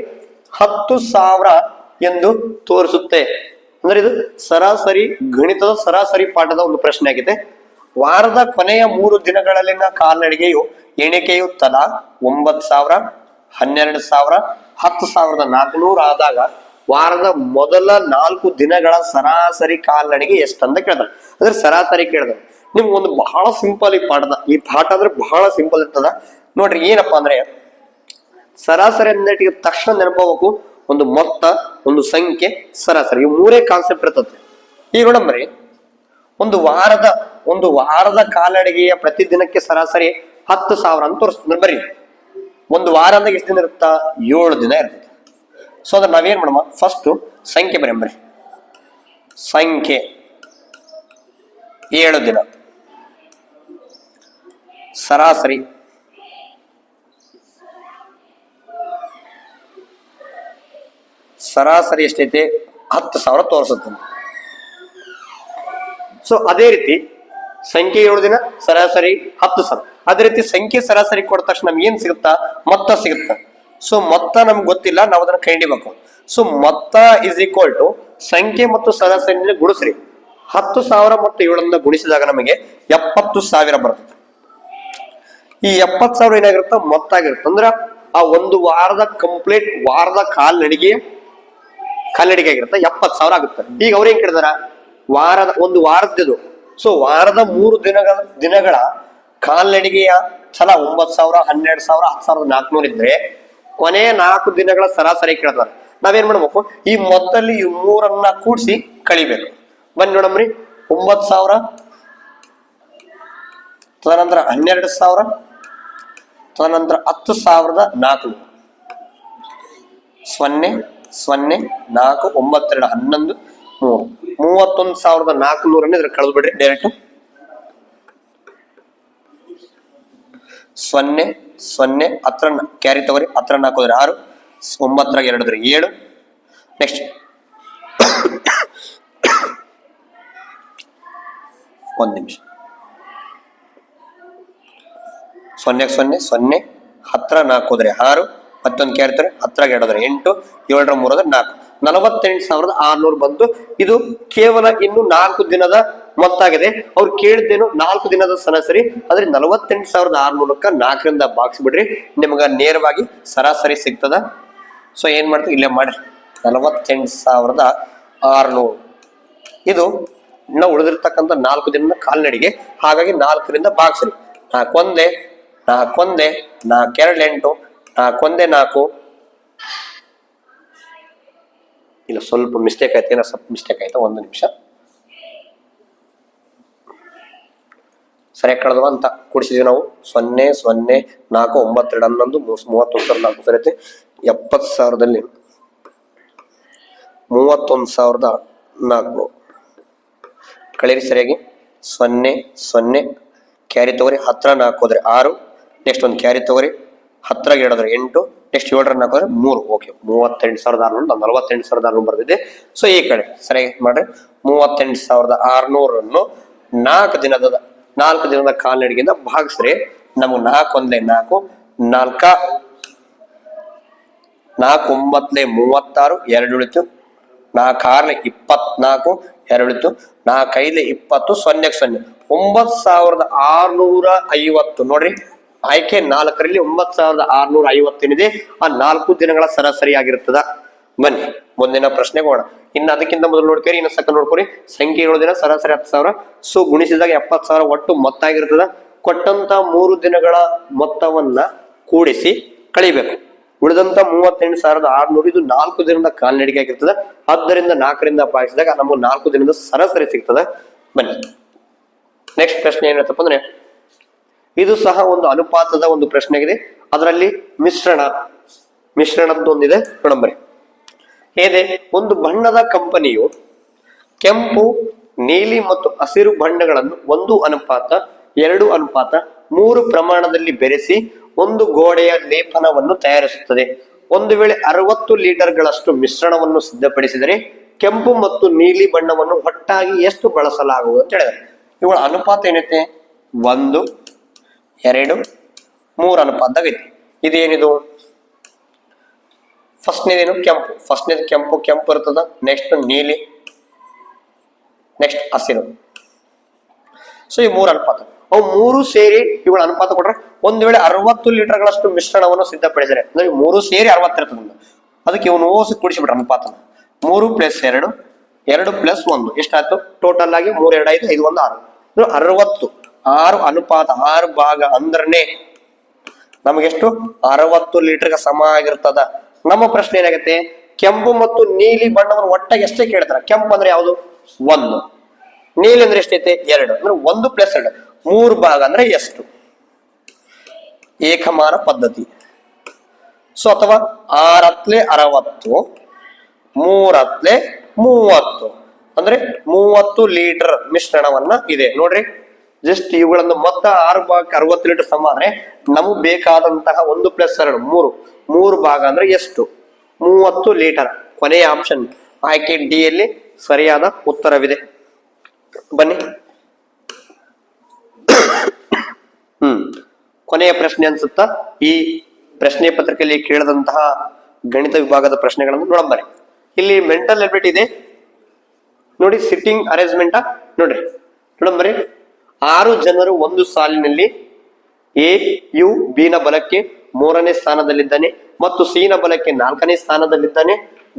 ಹತ್ತು ಸಾವಿರ ಎಂದು ತೋರಿಸುತ್ತೆ. ಅಂದ್ರೆ ಇದು ಸರಾಸರಿ ಗಣಿತದ ಸರಾಸರಿ ಪಾಠದ ಒಂದು ಪ್ರಶ್ನೆ ಆಗಿದೆ. ವಾರದ ಕೊನೆಯ ಮೂರು ದಿನಗಳಲ್ಲಿನ ಕಾಲ್ನಡಿಗೆಯು ಎಣಿಕೆಯು ತಲಾ ಒಂಬತ್ತು ಸಾವಿರ, ಹನ್ನೆರಡು ಸಾವಿರ, ಹತ್ತು ಸಾವಿರದ ನಾಲ್ಕುನೂರು ಆದಾಗ ವಾರದ ಮೊದಲ ನಾಲ್ಕು ದಿನಗಳ ಸರಾಸರಿ ಕಾಲ್ನಡಿಗೆ ಎಷ್ಟಂತ ಕೇಳ್ದ ಅಂದ್ರೆ ಸರಾಸರಿ ಕೇಳಿದ್ರೆ ನಿಮ್ಗೆ ಒಂದು ಬಹಳ ಸಿಂಪಲ್ ಈ ಪಾಠದ, ಈ ಪಾಠ ಅಂದ್ರೆ ಬಹಳ ಸಿಂಪಲ್ ಇರ್ತದ. ನೋಡ್ರಿ ಏನಪ್ಪಾ ಅಂದ್ರೆ, ಸರಾಸರಿ ಅಂದ್ರೆ ತಕ್ಷಣ ನೆನಪಬೇಕು ಒಂದು ಮೊತ್ತ, ಒಂದು ಸಂಖ್ಯೆ, ಸರಾಸರಿ. ಇವು ಮೂರೇ ಕಾನ್ಸೆಪ್ಟ್ ಇರ್ತದೆ. ಈಗ ನೋಡಂಬ್ರಿ ಒಂದು ವಾರದ ಒಂದು ವಾರದ ಕಾಲಡಿಗೆಯ ಪ್ರತಿದಿನಕ್ಕೆ ಸರಾಸರಿ ಹತ್ತು ಸಾವಿರ ಅಂತ ತೋರಿಸ್ತದೆ. ಬರ್ರಿ ಒಂದು ವಾರ ಅಂದಾಗ ಎಷ್ಟು ದಿನ ಇರುತ್ತಾ? ಏಳು ದಿನ ಇರ್ತದೆ. ಸೊ ಅದ್ರ ನಾವೇನ್ ಮಾಡಮ್ಮ? ಫಸ್ಟ್ ಸಂಖ್ಯೆ ಬರೀ ಸಂಖ್ಯೆ ಏಳು ದಿನ. ಸರಾಸರಿ ಸರಾಸರಿ ಎಷ್ಟೈತೆ? ಹತ್ತು ಸಾವಿರ ತೋರಿಸುತ್ತೆ. ಸೊ ಅದೇ ರೀತಿ ಸಂಖ್ಯೆ ಏಳು ದಿನ, ಸರಾಸರಿ ಹತ್ತು ಸಾವಿರ. ಅದೇ ರೀತಿ ಸಂಖ್ಯೆ ಸರಾಸರಿ ಕೊಟ್ಟ ತಕ್ಷಣ ನಮ್ಗೆ ಏನ್ ಸಿಗುತ್ತಾ? ಮೊತ್ತ ಸಿಗುತ್ತಾ? ಸೊ ಮೊತ್ತ ನಮ್ಗೆ ಗೊತ್ತಿಲ್ಲ, ನಾವು ಅದನ್ನ ಕಂಡಿಬೇಕು. ಸೊ ಮೊತ್ತ ಇಸ್ ಈಕ್ವಲ್ ಟು ಸಂಖ್ಯೆ ಮತ್ತು ಸರಾಸರಿ ಗುಣಿಸ್ರಿ. ಹತ್ತು ಸಾವಿರ ಮತ್ತು ಏಳನ್ನ ಗುಣಿಸಿದಾಗ ನಮಗೆ ಎಪ್ಪತ್ತು ಸಾವಿರ ಬರ್ತದೆ. ಈ ಎಪ್ಪತ್ ಸಾವಿರ ಏನಾಗಿರುತ್ತೆ? ಮೊತ್ತ ಆಗಿರುತ್ತೆ. ಅಂದ್ರೆ ಆ ಒಂದು ವಾರದ ಕಂಪ್ಲೀಟ್ ವಾರದ ಕಾಲ್ನಡಿಗೆ ಕಾಲ್ನಡಿಗೆ ಆಗಿರುತ್ತೆ. ಎಪ್ಪತ್ ಸಾವಿರ ಆಗುತ್ತೆ. ಈಗ ಅವ್ರು ಏನ್ ಕೇಳಿದಾರ ವಾರದ, ಒಂದು ವಾರದ್ದು ಸೊ ವಾರದ ಮೂರು ದಿನಗಳ ದಿನಗಳ ಕಾಲ್ನಡಿಗೆಯ ಛಲ ಒಂಬತ್ ಸಾವಿರ, ಹನ್ನೆರಡು ಸಾವಿರ, ಹತ್ತು ಸಾವಿರದ ನಾಲ್ಕುನೂರು ಇದ್ರೆ ಕೊನೆಯ ನಾಲ್ಕು ದಿನಗಳ ಸರಾಸರಿ ಕೇಳ್ತಾರೆ ನಾವೇನ್ ಮಾಡ್ಬೇಕು? ಈ ಮೊತ್ತಲ್ಲಿ ಈ ಮೂರನ್ನ ಕೂಡಿಸಿ ಕಳಿಬೇಕು. ಬನ್ನಿ ನೋಡಮ್ರಿ. ಒಂಬತ್ ಸಾವಿರ. ತದನಂತರ ಹನ್ನೆರಡು ಸಾವಿರ. ತದನಂತರ ಹತ್ತು ಸಾವಿರದ ನಾಲ್ಕು. ಸೊನ್ನೆ ಸೊನ್ನೆ, ನಾಲ್ಕು ಒಂಬತ್ತೆರಡು ಹನ್ನೊಂದು, ಮೂರು. ಮೂವತ್ತೊಂದು ಸಾವಿರದ ನಾಲ್ಕು ನೂರನ್ನ ಇದ್ರ ಕಳೆದು ಬಿಡ್ರಿ ಡೈರೆಕ್ಟ್ ಸೊನ್ನೆ ಸೊನ್ನೆ ಹತ್ರ ಕ್ಯಾರಿ ತಗೋರಿ, ಹತ್ರ ಹಾಕೋದ್ರೆ. ಆರು ಒಂಬತ್ತರ ಒಂಬತ್ತರಾಗ ಎರಡದ್ರೆ. ಏಳು. ನೆಕ್ಸ್ಟ್ ಒಂದ್ ನಿಮಿಷ. ಸೊನ್ನೆ ಸೊನ್ನೆ ಸೊನ್ನೆ, ಹತ್ರ ಹೋದ್ರೆ ಆರು, ಮತ್ತೊಂದು ಕೇಳ್ತಾರೆ ಹತ್ರ ಎರಡೋದ್ರೆ. ಎಂಟು, ಏಳರ ಮೂರದ್ರೆ ನಾಲ್ಕು. ನಲವತ್ತೆಂಟು ಸಾವಿರದ ಆರ್ನೂರು ಬಂತು ಇದು ಕೇವಲ ಇನ್ನು ನಾಲ್ಕು ದಿನದ ಮೊತ್ತ ಆಗಿದೆ ಅವ್ರು ಕೇಳಿದ್ದೇನು ನಾಲ್ಕು ದಿನದ ಸರಾಸರಿ ಆದ್ರೆ ನಲವತ್ತೆಂಟು ಸಾವಿರದ ಆರ್ನೂರಕ್ಕ ನಾಲ್ಕರಿಂದ ಬಾಕ್ಸ್ ಬಿಡ್ರಿ. ನಿಮ್ಗ ನೇರವಾಗಿ ಸರಾಸರಿ ಸಿಗ್ತದ. ಸೊ ಏನ್ ಮಾಡ್ತೀವಿ? ಇಲ್ಲೇ ಮಾಡ್ರಿ. ನಲವತ್ತೆಂಟು ಸಾವಿರದ ಆರ್ನೂರು. ಇದು ಇನ್ನ ಉಳಿದಿರ್ತಕ್ಕಂಥ ನಾಲ್ಕು ದಿನದ ಕಾಲ್ನಡಿಗೆ. ಹಾಗಾಗಿ ನಾಲ್ಕರಿಂದ ಭಾಗಿಸ್ರಿ ನಾಲ್ಕೊಂದೆ ನಾಲ್ಕೊಂದೆ ನಾಲ್ಕೆರಡು ಎಂಟು ನಾಲ್ಕೊಂದೆ ನಾಲ್ಕು. ಇಲ್ಲ, ಸ್ವಲ್ಪ ಮಿಸ್ಟೇಕ್ ಆಯ್ತು. ಏನೋ ಸ್ವಲ್ಪ ಮಿಸ್ಟೇಕ್ ಆಯ್ತಾ? ಒಂದು ನಿಮಿಷ. ಸರಿಯಾಗಿ ಕಳೆದವ ಅಂತ ಕೂಡಿಸಿದ್ವಿ ನಾವು. ಸೊನ್ನೆ ಸೊನ್ನೆ, ನಾಲ್ಕು ಒಂಬತ್ತೆರಡು ಹನ್ನೊಂದು ಮೂವತ್ತೊಂದು ಸಾವಿರದ ನಾಲ್ಕು ಸರಿ ಎಪ್ಪತ್ತು ಸಾವಿರದಲ್ಲಿ ಮೂವತ್ತೊಂದು ಸಾವಿರದ ನಾಲ್ಕು. ಕಳೀರಿ ಸರಿಯಾಗಿ. ಸೊನ್ನೆ ಸೊನ್ನೆ, ಕ್ಯಾರಿ ತಗೋರಿ ಹತ್ತಿರ ನಾಲ್ಕು ಹೋದ್ರೆ ಆರು ನೆಕ್ಸ್ಟ್ ಒಂದು ಕ್ಯಾರಿ ತಗೋರಿ ಹತ್ತಿರ ಎರಡೋದ್ರೆ ಎಂಟು ನೆಕ್ಸ್ಟ್ ಏಳರ ನಾಲ್ಕು ಹೋದ್ರೆ ಮೂರು. ಓಕೆ ಮೂವತ್ತೆಂಟು ಸಾವಿರದ ಆರ್ನೂರು ನಲವತ್ತೆಂಟು ಸಾವಿರದ ಆರುನೂರು ಬರ್ತಿದೆ ಸೊ ಈ ಕಡೆ ಸರಿಯಾಗಿ ಮಾಡ್ರಿ. ಮೂವತ್ತೆಂಟು ಸಾವಿರದ ಆರುನೂರನ್ನು ನಾಲ್ಕು ದಿನದ ನಾಲ್ಕು ದಿನದ ಕಾಲ್ನಡಿಗೆಯಿಂದ ಭಾಗಿಸ್ರೆ ನಮಗೆ ನಾಲ್ಕು ಒಂದೇ ನಾಲ್ಕು, ನಾಲ್ಕ, ನಾಲ್ಕು ಒಂಬತ್ತಲೆ ಮೂವತ್ತಾರು, ಎರಡು ಉಳಿತು. ನಾಲ್ಕು ಆರ್ಲೆ ಇಪ್ಪತ್ನಾಲ್ಕು, ಎರಡು ಉಳಿತು. ನಾಲ್ಕೈದ್ಲೆ ಇಪ್ಪತ್ತು, ಸೊನ್ನೆ ಸೊನ್ನೆ. ಒಂಬತ್ತು ಸಾವಿರದ ಆರ್ನೂರ ಐವತ್ತು. ನೋಡ್ರಿ, ಆಯ್ಕೆ ನಾಲ್ಕರಲ್ಲಿ ಒಂಬತ್ತು ಸಾವಿರದ ಆರ್ನೂರ ಐವತ್ತೇನಿದೆ? ಆ ನಾಲ್ಕು ದಿನಗಳ ಸರಾಸರಿ ಆಗಿರ್ತದ. ಬನ್ನಿ, ಮುಂದಿನ ಪ್ರಶ್ನೆಗೆ ಹೋಗೋಣ. ಇನ್ನು ಅದಕ್ಕಿಂತ ಮೊದಲು ನೋಡ್ಕೊರಿ, ಇನ್ನು ಸಕ್ಕ ನೋಡ್ಕೊರಿ. ಸಂಖ್ಯೆ ಏಳು ದಿನ ಸರಾಸರಿ ಹತ್ತು ಸಾವಿರ. ಸೊ, ಗುಣಿಸಿದಾಗ ಎಪ್ಪತ್ತು ಸಾವಿರ ಒಟ್ಟು ಮೊತ್ತ ಆಗಿರ್ತದ. ಕೊಟ್ಟಂತ ಮೂರು ದಿನಗಳ ಮೊತ್ತವನ್ನ ಕೂಡಿಸಿ ಕಳಿಬೇಕು. ಉಳಿದಂತ ಮೂವತ್ತೆಂಟು ಸಾವಿರದ ಆರ್ನೂರು, ಇದು ನಾಲ್ಕು ದಿನದ ಕಾಲ್ನಡಿಗೆ ಆಗಿರ್ತದೆ. ಆದ್ದರಿಂದ ನಾಲ್ಕರಿಂದ ಭಾಗಿಸಿದಾಗ ನಮಗೆ ನಾಲ್ಕು ದಿನದ ಸರಾಸರಿ ಸಿಗ್ತದೆ. ಬನ್ನಿ. ನೆಕ್ಸ್ಟ್ ಪ್ರಶ್ನೆ ಏನಂತಪ್ಪ ಅಂದ್ರೆ, ಇದು ಸಹ ಒಂದು ಅನುಪಾತದ ಒಂದು ಪ್ರಶ್ನೆ ಆಗಿದೆ ಅದರಲ್ಲಿ ಮಿಶ್ರಣ, ಮಿಶ್ರಣದ್ದು ಒಂದಿದೆ. ನೋಡಂಬರಿ ಹೇಗೆ? ಒಂದು ಬಣ್ಣದ ಕಂಪನಿಯು ಕೆಂಪು, ನೀಲಿ ಮತ್ತು ಹಸಿರು ಬಣ್ಣಗಳನ್ನು ಒಂದು ಅನುಪಾತ, ಎರಡು ಅನುಪಾತ, ಮೂರು ಪ್ರಮಾಣದಲ್ಲಿ ಬೆರೆಸಿ ಒಂದು ಗೋಡೆಯ ಲೇಪನವನ್ನು ತಯಾರಿಸುತ್ತದೆ. ಒಂದು ವೇಳೆ ಅರವತ್ತು ಲೀಟರ್ಗಳಷ್ಟು ಮಿಶ್ರಣವನ್ನು ಸಿದ್ಧಪಡಿಸಿದರೆ ಕೆಂಪು ಮತ್ತು ನೀಲಿ ಬಣ್ಣವನ್ನು ಒಟ್ಟಾಗಿ ಎಷ್ಟು ಬಳಸಲಾಗುವುದು ಅಂತ ಹೇಳಿದರೆ ಇವುಗಳ ಅನುಪಾತ ಏನೈತೆ ಒಂದು, ಎರಡು, ಮೂರು ಅನುಪಾತ ಐತಿ. ಇದೇನಿದು? ಫಸ್ಟ್ನೇದೇನು? ಕೆಂಪು. ಫಸ್ಟ್ನೇದು ಕೆಂಪು ಕೆಂಪು ಇರ್ತದ. ನೆಕ್ಸ್ಟ್ ನೀಲಿ. ನೆಕ್ಸ್ಟ್ ಹಸಿರು. ಸೊ ಈ ಮೂರು ಅನುಪಾತ. ಅವು ಮೂರು ಸೇರಿ ಇವುಗಳ ಅನುಪಾತ ಕೊಟ್ರೆ ಒಂದ್ ವೇಳೆ ಅರವತ್ತು ಲೀಟರ್ಗಳಷ್ಟು ಮಿಶ್ರಣವನ್ನು ಸಿದ್ಧಪಡಿಸಿದ್ರೆ, ಅಂದ್ರೆ ಮೂರು ಸೇರಿ ಅರವತ್ತಿರ್ತದೆ. ಅದಕ್ಕೆ ಇವನು ಓಸಿ ಕೂಡಿಸಿಬಿಟ್ರೆ ಅನುಪಾತ ಮೂರು ಪ್ಲಸ್ ಎರಡು ಎರಡು ಪ್ಲಸ್ ಒಂದು. ಎಷ್ಟಾಯ್ತು? ಟೋಟಲ್ ಆಗಿ ಮೂರು, ಎರಡು, ಐದು ಐದು, ಒಂದು, ಆರು. ಅರವತ್ತು. ಆರು ಅನುಪಾತ, ಆರು ಭಾಗ ಅಂದ್ರನೇ ನಮಗೆಷ್ಟು? ಅರವತ್ತು ಲೀಟರ್ಗೆ ಸಮ ಆಗಿರ್ತದ. ನಮ್ಮ ಪ್ರಶ್ನೆ ಏನಾಗುತ್ತೆ? ಕೆಂಪು ಮತ್ತು ನೀಲಿ ಬಣ್ಣವನ್ನು ಒಟ್ಟಾಗಿ ಎಷ್ಟೇ ಕೇಳ್ತಾರೆ. ಕೆಂಪು ಅಂದ್ರೆ ಯಾವುದು? ಒಂದು. ನೀಲಿ ಅಂದ್ರೆ ಎಷ್ಟೈತೆ? ಎರಡು. ಅಂದ್ರೆ ಒಂದು ಪ್ಲಸ್ ಎರಡು. ಮೂರು ಭಾಗ ಅಂದ್ರೆ ಎಷ್ಟು? ಏಕಮಾನ ಪದ್ಧತಿ. ಸೊ ಅಥವಾ ಆರತ್ಲೆ ಅರವತ್ತು, ಮೂರತ್ಲೆ ಮೂವತ್ತು. ಅಂದ್ರೆ ಮೂವತ್ತು ಲೀಟರ್ ಮಿಶ್ರಣವನ್ನ ಇದೆ. ನೋಡ್ರಿ. ಜಸ್ಟ್ ಇವುಗಳನ್ನು ಮೊತ್ತ ಆರು ಭಾಗಕ್ಕೆ ಅರವತ್ತು ಲೀಟರ್ ಸಮ ಅಂದ್ರೆ ನಮಗ್ ಬೇಕಾದಂತಹ ಒಂದು ಪ್ಲಸ್ ಎರಡು, ಮೂರು. ಮೂರು ಭಾಗ ಅಂದ್ರೆ ಎಷ್ಟು? ಮೂವತ್ತು ಲೀಟರ್. ಕೊನೆಯ ಆಪ್ಷನ್ ಆಯ್ಕೆ ಡಿ ಯಲ್ಲಿ ಸರಿಯಾದ ಉತ್ತರವಿದೆ. ಬನ್ನಿ. ಹ್ಮ್. ಕೊನೆಯ ಪ್ರಶ್ನೆ ಅನ್ಸುತ್ತಾ? ಈ ಪ್ರಶ್ನೆ ಪತ್ರಿಕೆಯಲ್ಲಿ ಕೇಳದಂತಹ ಗಣಿತ ವಿಭಾಗದ ಪ್ರಶ್ನೆಗಳನ್ನು ನೋಡಂಬರಿ ಇಲ್ಲಿ ಮೆಂಟಲ್ ಎಬಿಲಿಟಿ ಇದೆ. ನೋಡಿ ಸಿಟ್ಟಿಂಗ್ ಅರೇಂಜ್ಮೆಂಟ್ ನೋಡ್ರಿ. ನೋಡಂಬರಿ ಆರು ಜನರು ಒಂದು ಸಾಲಿನಲ್ಲಿ ಎ, ಯು ಬಿ ನ ಬಲಕ್ಕೆ ಮೂರನೇ ಸ್ಥಾನದಲ್ಲಿದ್ದಾನೆ ಮತ್ತು ಸಿ ನ ಬಲಕ್ಕೆ ನಾಲ್ಕನೇ ಸ್ಥಾನದಲ್ಲಿದ್ದಾನೆ.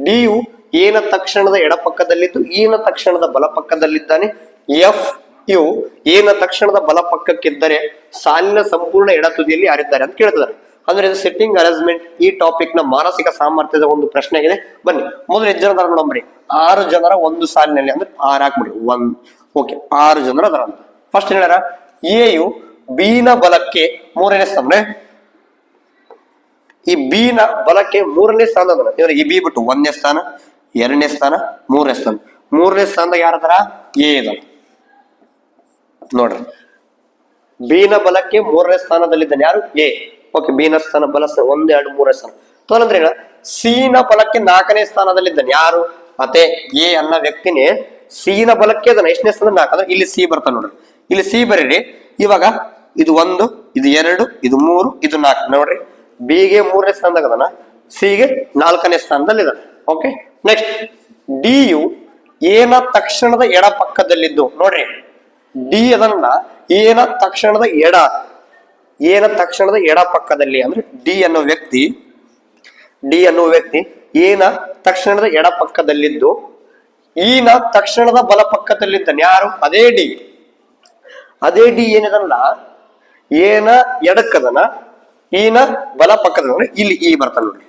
ಡಿ, ಯು, ಎನ ತಕ್ಷಣದ ಎಡಪಕ್ಕದಲ್ಲಿದ್ದು ಇ ನ ತಕ್ಷಣದ ಬಲಪಕ್ಕದಲ್ಲಿದ್ದಾನೆ. ಎಫ್, ಯು ಎ ನ ತಕ್ಷಣದ ಬಲಪಕ್ಕಕ್ಕಿದ್ದರೆ ಸಾಲಿನ ಸಂಪೂರ್ಣ ಎಡ ತುದಿಯಲ್ಲಿ ಅಂತ ಕೇಳ್ತಿದ್ದಾರೆ. ಅಂದ್ರೆ ಇದು ಸೆಟ್ಟಿಂಗ್ ಅರೇಂಜ್ಮೆಂಟ್ ಈ ಟಾಪಿಕ್ನ ಮಾನಸಿಕ ಸಾಮರ್ಥ್ಯದ ಒಂದು ಪ್ರಶ್ನೆ ಆಗಿದೆ. ಬನ್ನಿ, ಮೊದಲು ಎಷ್ಟು ಜನ ನೋಡಂಬ್ರಿ ಆರು ಜನರ ಒಂದು ಸಾಲಿನಲ್ಲಿ ಅಂದ್ರೆ ಆರು ಹಾಕ್ಬಿಡಿ ಒಂದ್, ಓಕೆ, ಆರು ಜನರ ಅದರ ಫಸ್ಟ್ ಎ ಯು ಬಿ ನ ಬಲಕ್ಕೆ ಮೂರನೇ ಸ್ಥಾನ. ಈ ಬಿ ನ ಬಲಕ್ಕೆ ಮೂರನೇ ಸ್ಥಾನ ಅದ ಇವ್ರ ಈ ಬಿ ಬಿಟ್ಟು ಒಂದನೇ ಸ್ಥಾನ, ಎರಡನೇ ಸ್ಥಾನ, ಮೂರನೇ ಸ್ಥಾನ. ಮೂರನೇ ಸ್ಥಾನದಾಗ ಯಾರ ಅದಾರ? ಎ ಇದ ನೋಡ್ರಿ. ಬಿ ನ ಬಲಕ್ಕೆ ಮೂರನೇ ಸ್ಥಾನದಲ್ಲಿದ್ದಾನೆ ಯಾರು? ಎ. ಓಕೆ ಬಿ ನ ಸ್ಥಾನ ಬಲ ಒಂದೆರಡು ಒಂದ್ ಮೂರನೇ ಸ್ಥಾನ. ಏನ ಸಿ ನ ಬಲಕ್ಕೆ ನಾಲ್ಕನೇ ಸ್ಥಾನದಲ್ಲಿದ್ದಾನೆ ಯಾರು? ಮತ್ತೆ ಎ ಅನ್ನೋ ವ್ಯಕ್ತಿನೇ ಸಿ ನ ಬಲಕ್ಕೆ ಅದನ್ನ ಎಷ್ಟನೇ ಸ್ಥಾನ? ನಾಲ್ಕು. ಅಂದ್ರೆ ಇಲ್ಲಿ ಸಿ ಬರ್ತಾನೆ ನೋಡ್ರಿ. ಇಲ್ಲಿ ಸಿ ಬರೀರಿ. ಇವಾಗ ಇದು ಒಂದು, ಇದು ಎರಡು, ಇದು ಮೂರು, ಇದು ನಾಲ್ಕು. ನೋಡ್ರಿ. ಬಿ ಗೆ ಮೂರನೇ ಸ್ಥಾನದಾಗ ಅದನ ಸಿ ಗೆ ನಾಲ್ಕನೇ ಸ್ಥಾನದಲ್ಲಿ ಇದೆ ಓಕೆ ನೆಕ್ಸ್ಟ್ ಡಿ ಯು ಏನ ತಕ್ಷಣದ ಎಡ ಪಕ್ಕದಲ್ಲಿದ್ದು? ನೋಡ್ರಿ. ಡಿ ಅದನ್ನ ಏನ ತಕ್ಷಣದ ಎಡ, ಏನ ತಕ್ಷಣದ ಎಡ ಪಕ್ಕದಲ್ಲಿ ಅಂದ್ರೆ ಡಿ ಅನ್ನೋ ವ್ಯಕ್ತಿ ಡಿ ಅನ್ನೋ ವ್ಯಕ್ತಿ ಏನ ತಕ್ಷಣದ ಎಡ ಪಕ್ಕದಲ್ಲಿದ್ದು ಈನ ತಕ್ಷಣದ ಬಲ ಪಕ್ಕದಲ್ಲಿದ್ದಾನೆ ಯಾರು? ಅದೇ ಡಿ ಅದೇ ಡಿ ಏನಿದಲ್ಲ? ಏನ ಎಡಕ್ಕದನ ಈನ ಬಲ ಪಕ್ಕದ ನೋಡ್ರಿ ಇಲ್ಲಿ ಈ ಬರ್ತಾನೆ ನೋಡ್ರಿ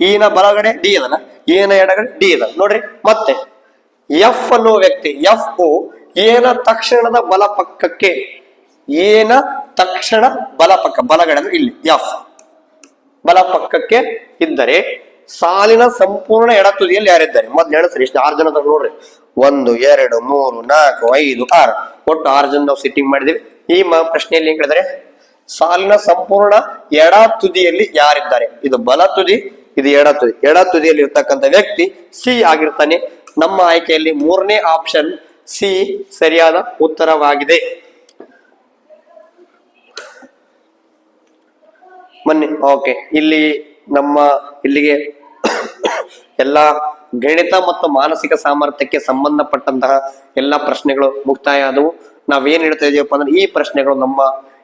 ಈನ ಬಲಗಡೆ ಡಿ ಅದನ, ಏನ ಎಡಗಡೆ ಡಿ ಅದ ನೋಡ್ರಿ, ಮತ್ತೆ ಎಫ್ ಅನ್ನುವ ವ್ಯಕ್ತಿ, ಎಫ್ ಏನ ತಕ್ಷಣದ ಬಲ ಪಕ್ಕಕ್ಕೆ, ಏನ ತಕ್ಷಣ ಬಲ ಪಕ್ಕ, ಬಲಗಡೆ ಅಂದ್ರೆ ಇಲ್ಲಿ, ಎಫ್. ಬಲ ಪಕ್ಕಕ್ಕೆ ಇದ್ದರೆ, ಸಾಲಿನ ಸಂಪೂರ್ಣ ಎಡ ತುದಿಯಲ್ಲಿ ಯಾರಿದ್ದಾರೆ? ಮೊದ್ಲು ಎಣಸ್ರಿ ಇಷ್ಟು ಆರು ಜನ ನೋಡ್ರಿ. ಒಂದು, ಎರಡು, ಮೂರು, ನಾಲ್ಕು, ಐದು, ಆರು. ಒಟ್ಟು ಆರು ಜನ ನಾವು ಸಿಟ್ಟಿಂಗ್ ಮಾಡಿದೀವಿ ಈ ಮ ಪ್ರಶ್ನೆಯಲ್ಲಿ ಏನ್ ಕೇಳಿದರೆ, ಸಾಲಿನ ಸಂಪೂರ್ಣ ಎಡ ತುದಿಯಲ್ಲಿ ಯಾರಿದ್ದಾರೆ? ಇದು ಬಲ ತುದಿ, ಇದು ಎಡ ತುದಿ. ಎಡ ತುದಿಯಲ್ಲಿ ಇರ್ತಕ್ಕಂಥ ವ್ಯಕ್ತಿ ಸಿ ಆಗಿರ್ತಾನೆ. ನಮ್ಮ ಆಯ್ಕೆಯಲ್ಲಿ ಮೂರನೇ ಆಪ್ಷನ್ ಸಿ ಸರಿಯಾದ ಉತ್ತರವಾಗಿದೆ. ಬನ್ನಿ ಓಕೆ ಇಲ್ಲಿ ನಮ್ಮ, ಇಲ್ಲಿಗೆ ಎಲ್ಲ ಗಣಿತ ಮತ್ತು ಮಾನಸಿಕ ಸಾಮರ್ಥ್ಯಕ್ಕೆ ಸಂಬಂಧಪಟ್ಟಂತಹ ಎಲ್ಲ ಪ್ರಶ್ನೆಗಳು ಮುಕ್ತಾಯ ಆದವು. ನಾವೇನ್ ಹೇಳ್ತಾ ಇದೀವಪ್ಪ ಅಂದ್ರೆ ಈ ಪ್ರಶ್ನೆಗಳು ನಮ್ಮ,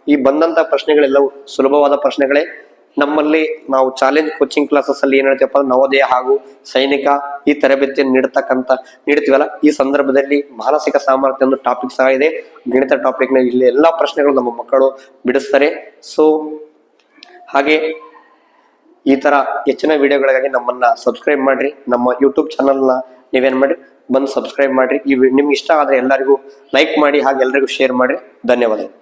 ಈ ಬಂದಂತ ಪ್ರಶ್ನೆಗಳೆಲ್ಲವೂ ಸುಲಭವಾದ ಪ್ರಶ್ನೆಗಳೇ. ನಮ್ಮಲ್ಲಿ ನಾವು ಚಾಲೆಂಜ್ ಕೋಚಿಂಗ್ ಕ್ಲಾಸಸ್ ಅಲ್ಲಿ ಏನ್ ಹೇಳ್ತೀವಪ್ಪ ಅಂದ್ರೆ ನವೋದಯ ಹಾಗೂ ಸೈನಿಕ ಈ ತರಬೇತಿಯನ್ನು ನೀಡತಕ್ಕಂತ, ನೀಡ್ತೀವಲ್ಲ? ಈ ಸಂದರ್ಭದಲ್ಲಿ ಮಾನಸಿಕ ಸಾಮರ್ಥ್ಯ ಒಂದು ಟಾಪಿಕ್ ಸಹ ಇದೆ. ಗಣಿತ ಟಾಪಿಕ್ನ ಇಲ್ಲಿ ಎಲ್ಲಾ ಪ್ರಶ್ನೆಗಳು ನಮ್ಮ ಮಕ್ಕಳು ಬಿಡಿಸ್ತಾರೆ. ಸೊ ಹಾಗೆ ಈ ತರ ಹೆಚ್ಚಿನ ವಿಡಿಯೋಗಳಿಗಾಗಿ ನಮ್ಮನ್ನ ಸಬ್ಸ್ಕ್ರೈಬ್ ಮಾಡ್ರಿ. ನಮ್ಮ ಯೂಟ್ಯೂಬ್ ಚಾನಲ್ನ ನೀವೇನ್ ಮಾಡ್ರಿ? ಬಂದು ಸಬ್ಸ್ಕ್ರೈಬ್ ಮಾಡ್ರಿ. ಈ ನಿಮ್ಗೆ ಇಷ್ಟ ಆದ್ರೆ ಎಲ್ಲರಿಗೂ ಲೈಕ್ ಮಾಡಿ ಹಾಗೆ ಎಲ್ಲರಿಗೂ ಶೇರ್ ಮಾಡ್ರಿ. ಧನ್ಯವಾದಗಳು.